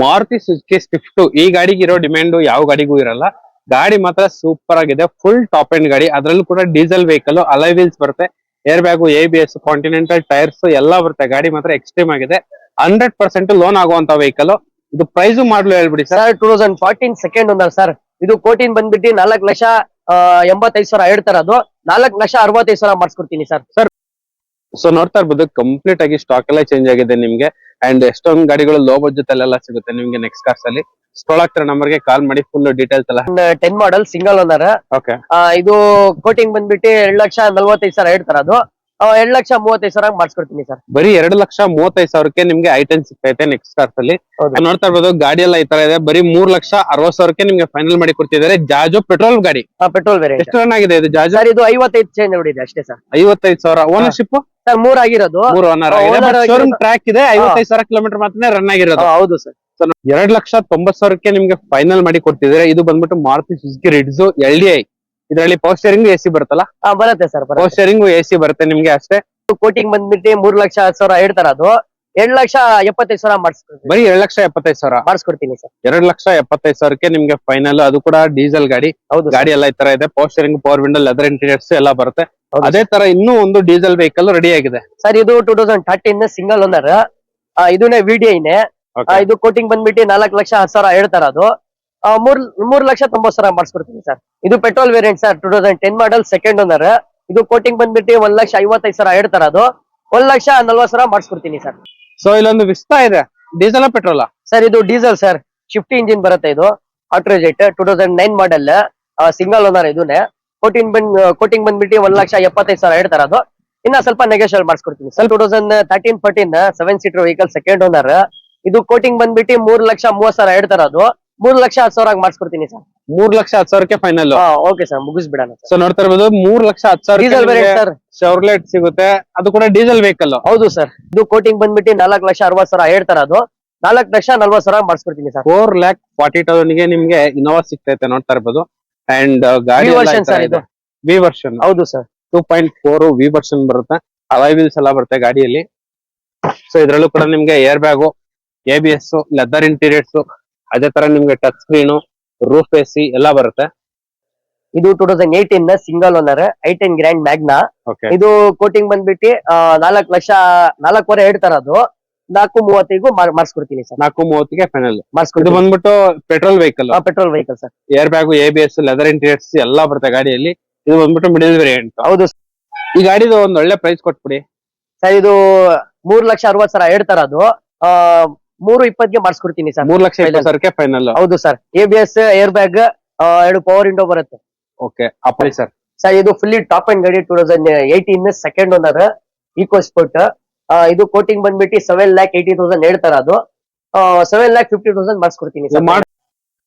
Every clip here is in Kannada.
ಮಾರುತಿ ಸುಜುಕಿ ಸ್ವಿಫ್ಟ್ ಈ ಗಾಡಿಗೆ ಇರೋ ಡಿಮ್ಯಾಂಡ್ ಯಾವ ಗಾಡಿಗೂ ಇರಲ್ಲ. ಗಾಡಿ ಮಾತ್ರ ಸೂಪರ್ ಆಗಿದೆ. ಫುಲ್ ಟಾಪ್ ಎಂಡ್ ಗಾಡಿ. ಅದರಲ್ಲೂ ಕೂಡ ಡೀಸೆಲ್ ವೆಹಿಕಲ್ ಅಲೈ ವೀಲ್ಸ್ ಬರುತ್ತೆ. Air bag A B S Continental tyres ಎಲ್ಲ ಬರುತ್ತೆ. ಗಾಡಿ ಮಾತ್ರ ಎಕ್ಸ್ಟ್ರೀಮ್ ಆಗಿದೆ. ಹಂಡ್ರೆಡ್ ಪರ್ಸೆಂಟ್ ಲೋನ್ ಆಗುವಂತ ವೆಹಿಕಲ್ ಇದು ಪ್ರೈಸ್ ಮಾಡ್ಲು ಹೇಳ್ಬಿಡಿ sir sir two thousand fourteen second ಒಂದ ಸರ್ ಇದು ಕೋಟಿನ್ ಬಂದ್ಬಿಟ್ಟು ನಾಲ್ಕು ಲಕ್ಷ ಎಂಬತ್ತೈದು ಸಾವಿರ ಹೇಳ್ತಾರ ಅದು ನಾಲ್ಕು ಲಕ್ಷ ಅರವತ್ತೈದು ಸಾವಿರ ಮಾಡಿಸ್ಕೊಡ್ತೀನಿ ಸರ್ ಸೊ ನೋಡ್ತಾ ಇರ್ಬೋದು ಕಂಪ್ಲೀಟ್ ಆಗಿ ಸ್ಟಾಕ್ ಎಲ್ಲ ಚೇಂಜ್ ಆಗಿದೆ ನಿಮ್ಗೆ. ಅಂಡ್ ಎಷ್ಟೊಂದು ಗಾಡಿಗಳು ಲೋ ಬಜೆಟ್ ಅಲ್ಲೆಲ್ಲ ಸಿಗುತ್ತೆ ನಿಮ್ಗೆ ನೆಕ್ಸ್ಟ್ ಕಾರ್ಸ್ ಅಲ್ಲಿ. ಸ್ಕ್ರೋಲ್ ಆಗ್ತಿರೋ ನಂಬರ್ಗೆ ಕಾಲ್ ಮಾಡಿ ಫುಲ್ ಡೀಟೇಲ್ಸ್ ಎಲ್ಲ. Ten model single owner okay ಇದು ಕೋಟಿಂಗ್ ಬಂದ್ಬಿಟ್ಟು ಎರಡ್ ಲಕ್ಷ ನಲ್ವತ್ತೈದು ಸಾವಿರ ಹೇಳ್ತಾರ ಅದು. ಎರಡ್ ಲಕ್ಷ ಮೂವತ್ತೈದು ಸಾವಿರ ಮಾಡಿಸ್ಕೊಡ್ತೀನಿ ಸರ್. ಬರೀ ಎರಡು ಲಕ್ಷ ಮೂವತ್ತೈದು ಸಾವಿರಕ್ಕೆ ನಿಮ್ಗೆ ಐಟನ್ ಸಿಗ್ತೈತೆ ನೆಕ್ಸ್ಟ್ ಕಾರ್ಸ್ ಅಲ್ಲಿ. ನೋಡ್ತಾ ಇರ್ಬೋದು ಗಾಡಿ ಎಲ್ಲ ಈ ತರ ಇದೆ. ಬರೀ ಮೂರ್ ಲಕ್ಷ ಅರವತ್ ಸಾವಿರಕ್ಕೆ ನಿಮ್ಗೆ ಫೈನಲ್ ಮಾಡಿ ಕೊಡ್ತಿದ್ದಾರೆ ಜಾಜು ಪೆಟ್ರೋಲ್ ಗಾಡಿ. ಪೆಟ್ರೋಲ್ ಬೇರೆ ಎಷ್ಟು ರನ್ ಆಗಿದೆ ಇದು ಜಾಜು ಇದು ಐವತ್ತೈದು ಚೇಂಜ್ ನೋಡಿದೆ ಅಷ್ಟೇ ಸರ್. ಐವತ್ತೈದು ಸಾವಿರ. ಓನರ್ಶಿಪ್ ಸರ್ ಮೂರ್ ಆಗಿರೋದು ಮೂರು ಓನರ್ ಆಗಿದೆ. Owner ಶೋರೂಮ್ ಟ್ರ್ಯಾಕ್ ಇದೆ. ಐವತ್ತೈದು ಸಾವಿರ ಕಿಲೋಮೀಟರ್ ಮಾತ್ರ ರನ್ ಆಗಿರೋದು. ಹೌದು ಸರ್. ಎರಡ್ ಲಕ್ಷ ತೊಂಬತ್ ಸಾವಿರಕ್ಕೆ ನಿಮ್ಗೆ ಫೈನಲ್ ಮಾಡಿ ಕೊಡ್ತಿದ್ರೆ ಇದು ಬಂದ್ಬಿಟ್ಟು Maruti Suzuki Ritz L D I ಇದರಲ್ಲಿ ಪವರ್ ಸ್ಟೇರಿಂಗ್ ಎ ಸಿ ಬರುತ್ತಲ್ಲ? ಹಾ ಬರುತ್ತೆ sir power steering A C ಬರುತ್ತೆ ನಿಮ್ಗೆ ಅಷ್ಟೇ. ಕೋಟಿಂಗ್ ಬಂದ್ಬಿಟ್ಟು ಮೂರ್ ಲಕ್ಷ ಹತ್ತು ಸಾವಿರ ಹೇಳ್ತಾರ ಅದು. ಎರಡ್ ಲಕ್ಷ ಎಪ್ಪತ್ತೈದು ಸಾವಿರ ಮಾಡಿಸ್ಕೊಡ್ತೀನಿ. ಬರೀ ಎರಡ್ ಲಕ್ಷ ಎಪ್ಪತ್ತೈದು ಸಾವಿರ? ಮಾಡಿಸ್ಕೊಡ್ತೀನಿ ಸರ್. ಎರಡ್ ಲಕ್ಷ ಎಪ್ಪತ್ತೈದು ಸಾವಿರಕ್ಕೆ ನಿಮ್ಗೆ ಫೈನಲ್ ಅದು ಕೂಡ ಡೀಸೆಲ್ ಗಾಡಿ. ಹೌದು ಗಾಡಿ ಎಲ್ಲ ಈ ತರ ಇದೆ. Power steering power window leather interiors ಎಲ್ಲ ಬರುತ್ತೆ. ಅದೇ ತರ ಇನ್ನೂ ಒಂದು ಡೀಸೆಲ್ ವೆಹಿಕಲ್ ರೆಡಿ ಆಗಿದೆ. ಸರ್ ಇದು two thousand thirteen single owner ಇದನ್ನೇ ವಿಡಿಐನೆ ನೇ. ಇದು ಕೋಟಿಂಗ್ ಬಂದ್ಬಿಟ್ಟು ನಾಲ್ಕು ಲಕ್ಷ ಹತ್ತು ಸಾವಿರ ಹೇಳ್ತಾರ ಅದು. ಮೂರ್ ಮೂರ್ ಲಕ್ಷ ತೊಂಬತ್ ಸಾವಿರ ಮಾಡಿಸ್ಕೊಡ್ತೀನಿ ಸರ್. ಇದು petrol variant sir two thousand ten model second owner ಇದು ಕೋಟಿಂಗ್ ಬಂದ್ಬಿಟ್ಟು ಒಂದ್ ಲಕ್ಷ ಐವತ್ತೈದು ಸಾವಿರ ಹೇಳ್ತಾರ ಅದು. ಒಂದ್ ಲಕ್ಷ ನಲ್ವತ್ ಸಾವಿರ ಮಾಡಿಸ್ಕೊಡ್ತೀನಿ ಸರ್. ಸೊ ಇಲ್ಲೊಂದು ವಿಸ್ತಾ ಇದೆ. ಡೀಸೆಲ್ ಪೆಟ್ರೋಲ್ ಸರ್ ಇದು ಡೀಸೆಲ್ ಸರ್. ಶಿಫ್ಟಿ ಇಂಜಿನ್ ಬರುತ್ತೆ ಇದು. ಆಟ್ರೋಜೆಟ್ two thousand nine model single owner ಇದನ್ನೇ ಕೋಟಿಂಗ್ ಬಂದ್ ಕೋಟಿಂಗ್ ಬಂದ್ಬಿಟ್ಟು ಒಂದ್ ಲಕ್ಷ ಎಪ್ಪತ್ತೈದು ಸಾವಿರ ಹೇಳ್ತಾರೆ ಅದು. ಇನ್ನ ಸ್ವಲ್ಪ ನೆಗೋಷಿಯಲ್ ಮಾಡಿಸ್ಕೊಡ್ತೀನಿ. Sir two thousand thirteen fourteen seven seater vehicle second owner ಇದು ಕೋಟಿಂಗ್ ಬಂದ್ಬಿಟ್ಟು ಮೂರ್ ಲಕ್ಷ ಮೂವತ್ ಸಾವಿರ ಹೇಳ್ತಾರ ಅದು. ಮೂರ್ ಲಕ್ಷ ಹತ್ತು ಸಾವಿರ ಮಾಡಿಸ್ಕೊಡ್ತೀನಿ ಸರ್. ಮೂರ್ ಲಕ್ಷ ಹತ್ತು ಸಾವಿರಕ್ಕೆ ಫೈನಲ್ ಓಕೆ ಸರ್ ಮುಗಿಸ್ಬಿಡೋಣ ಸೊ ನೋಡ್ತಾ ಇರ್ಬೋದು ಮೂರ್ ಲಕ್ಷ ಹತ್ತು ಡೀಸೆಲ್ ಸಾವಿರ ವೇರಿಯಂಟ್ ಸರ್. ಶವರ್ಲೆಟ್ ಸಿಗುತ್ತೆ. ಅದು ಕೂಡ ಡೀಸೆಲ್ ವೆಹಿಕಲ್ ಹೌದು ಸರ್. ಇದು ಕೋಟಿಂಗ್ ಬಂದ್ಬಿಟ್ಟು ನಾಲ್ಕು ಲಕ್ಷ ಅರವತ್ ಸಾವಿರ ಹೇಳ್ತಾರ ಅದು. ನಾಲ್ಕು ಲಕ್ಷ ನಲ್ವತ್ ಸಾವಿರ ಮಾಡಿಸ್ಕೊಡ್ತೀನಿ ಸರ್. ಫೋರ್ ಲ್ಯಾಕ್ ಫಾರ್ಟಿ ತೌಸಂಡ್ಗೆ ನಿಮ್ಗೆ ಇನೋವಾ ಸಿಗ್ತೈತೆ ನೋಡ್ತಾ ಇರ್ಬೋದು. ಅಂಡ್ ಗಾಡಿ version sir ಇದು. ವಿ ವರ್ಷನ್ ಹೌದು sir two point four V version ಬರುತ್ತೆ. ಅಲೈ ವೀಲ್ಸ್ ಎಲ್ಲ ಬರುತ್ತೆ ಗಾಡಿಯಲ್ಲಿ. ಸೊ ಇದ್ರಲ್ಲೂ ಕೂಡ ನಿಮ್ಗೆ air bag A B S leather interiors ಅದೇ ತರ ನಿಮ್ಗೆ touch screen roof A C ಎಲ್ಲ ಬರುತ್ತೆ. ಇದು two thousand eighteen single owner i ten Grand Magna okay ಇದು ಕೋಟಿಂಗ್ ಬಂದ್ಬಿಟ್ಟು ನಾಲ್ಕು ಲಕ್ಷ ನಾಲ್ಕೂವರೆ ಹೇಳ್ತಾರ ಅದು ನಾಲ್ಕು ಮೂವತ್ತಿಗೂ ಮಾಡಿಸ್ಕೊಡ್ತೀನಿ ಸರ್. ನಾಲ್ಕು ಮೂವತ್ತಿಗೆ ಫೈನಲ್ ಇದು ಮಾಡಿಸ್ಕೊಡ್ತೀನಿ. ಬಂದ್ಬಿಟ್ಟು petrol vehicle petrol vehicle sir. Air bag A B S leather interiors ಎಲ್ಲ ಬರುತ್ತೆ ಗಾಡಿಯಲ್ಲಿ. ಇದು ಬಂದ್ಬಿಟ್ಟು ಮಿಡಲ್ ವೇರಿಯಂಟ್ ಹೌದು ಈ ಗಾಡಿದು ಒಂದ್ ಒಳ್ಳೆ ಪ್ರೈಸ್ ಕೊಟ್ಬಿಡಿ. ಸರ್ ಇದು ಮೂರ್ ಲಕ್ಷ ಅರವತ್ ಸಾವಿರ ಹೇಳ್ತಾರ ಅದು. ಆ, ಮೂರು ಇಪ್ಪತ್ತಿಗೆ ಮಾಡಿಸ್ಕೊಡ್ತೀನಿ ಸರ್. ಮೂರ್ ಲಕ್ಷ. ಇಪ್ಪತ್ತು ಸಾವಿರಕ್ಕೆ ಫೈನಲ್ ಹೌದು sir. A B S air bag ಎರಡು ಪವರ್ ವಿಂಡೋ ಬರುತ್ತೆ. ಓಕೆ ಅಪ್ಪಳಿ ಸರ್. ಸರ್ ಇದು ಫುಲ್ಲಿ ಟಾಪ್ ಅಂಡ್ ಗಾಡಿ two thousand eighteen second owner EcoSport ಇದು ಕೋಟಿಂಗ್ ಬಂದ್ಬಿಟ್ಟು ಸೆವೆನ್ ಲ್ಯಾಕ್ ಏಯ್ಟಿ ತೌಸಂಡ್ ಹೇಳ್ತಾರ ಅದು. ಸೆವೆನ್ ಲ್ಯಾಕ್ ಫಿಫ್ಟಿ ತೌಸಂಡ್ ಮಾಡಿಸ್ಕೊಡ್ತೀನಿ ಸರ್.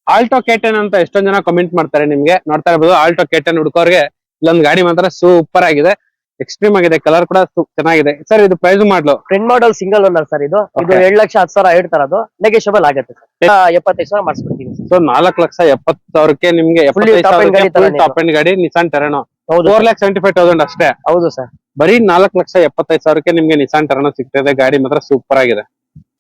ಆಲ್ಟೋ ಕೆಟನ್ ಅಂತ ಎಷ್ಟೊಂದ್ ಜನ ಕಮೆಂಟ್ ಮಾಡ್ತಾರೆ ನಿಮ್ಗೆ. ನೋಡ್ತಾ ಇರ್ಬೋದು ಆಲ್ಟೋ ಕೆಟನ್ ಹುಡ್ಕೋರ್ಗೆ ಇಲ್ಲೊಂದು ಗಾಡಿ ಮಾತ್ರ ಸೂಪರ್ ಆಗಿದೆ. ಎಕ್ಸ್ಟ್ರೀಮ್ ಆಗಿದೆ ಕಲರ್ ಕೂಡ ಚೆನ್ನಾಗಿದೆ. ಸರ್ ಇದು price model. Trend model single owner sir ಇದು. ಇದು. ಎರಡ್ ಲಕ್ಷ ಹತ್ತು ಸಾವಿರ ಹೇಳ್ತಾರ ಅದು. ನೆಗೆಷಬಲ್ ಆಗುತ್ತೆ ಸರ್ ಎಪ್ಪತ್ತೈದು ಸಾವಿರ ಮಾಡಿಸ್ಕೊಡ್ತೀನಿ ಸರ್ ಸೊ ನಾಲ್ಕು ಲಕ್ಷ ಎಪ್ಪತ್ತು ಸಾವಿರಕ್ಕೆ ನಿಮ್ಗೆ ಟಾಪ್ ಎಂಡ್ ಗಾಡಿ Nissan Terrano four. Lakh seventy five thousand ಅಷ್ಟೇ. ಹೌದು ಸರ್ ಬರೀ ನಾಲ್ಕು ಲಕ್ಷ ಎಪ್ಪತ್ತೈದು ಸಾವಿರಕ್ಕೆ ನಿಮ್ಗೆ ನಿಸಾನ್ ಟರ್ನ ಸಿಗ್ತದೆ ಗಾಡಿ ಮಾತ್ರ ಸೂಪರ್ ಆಗಿದೆ.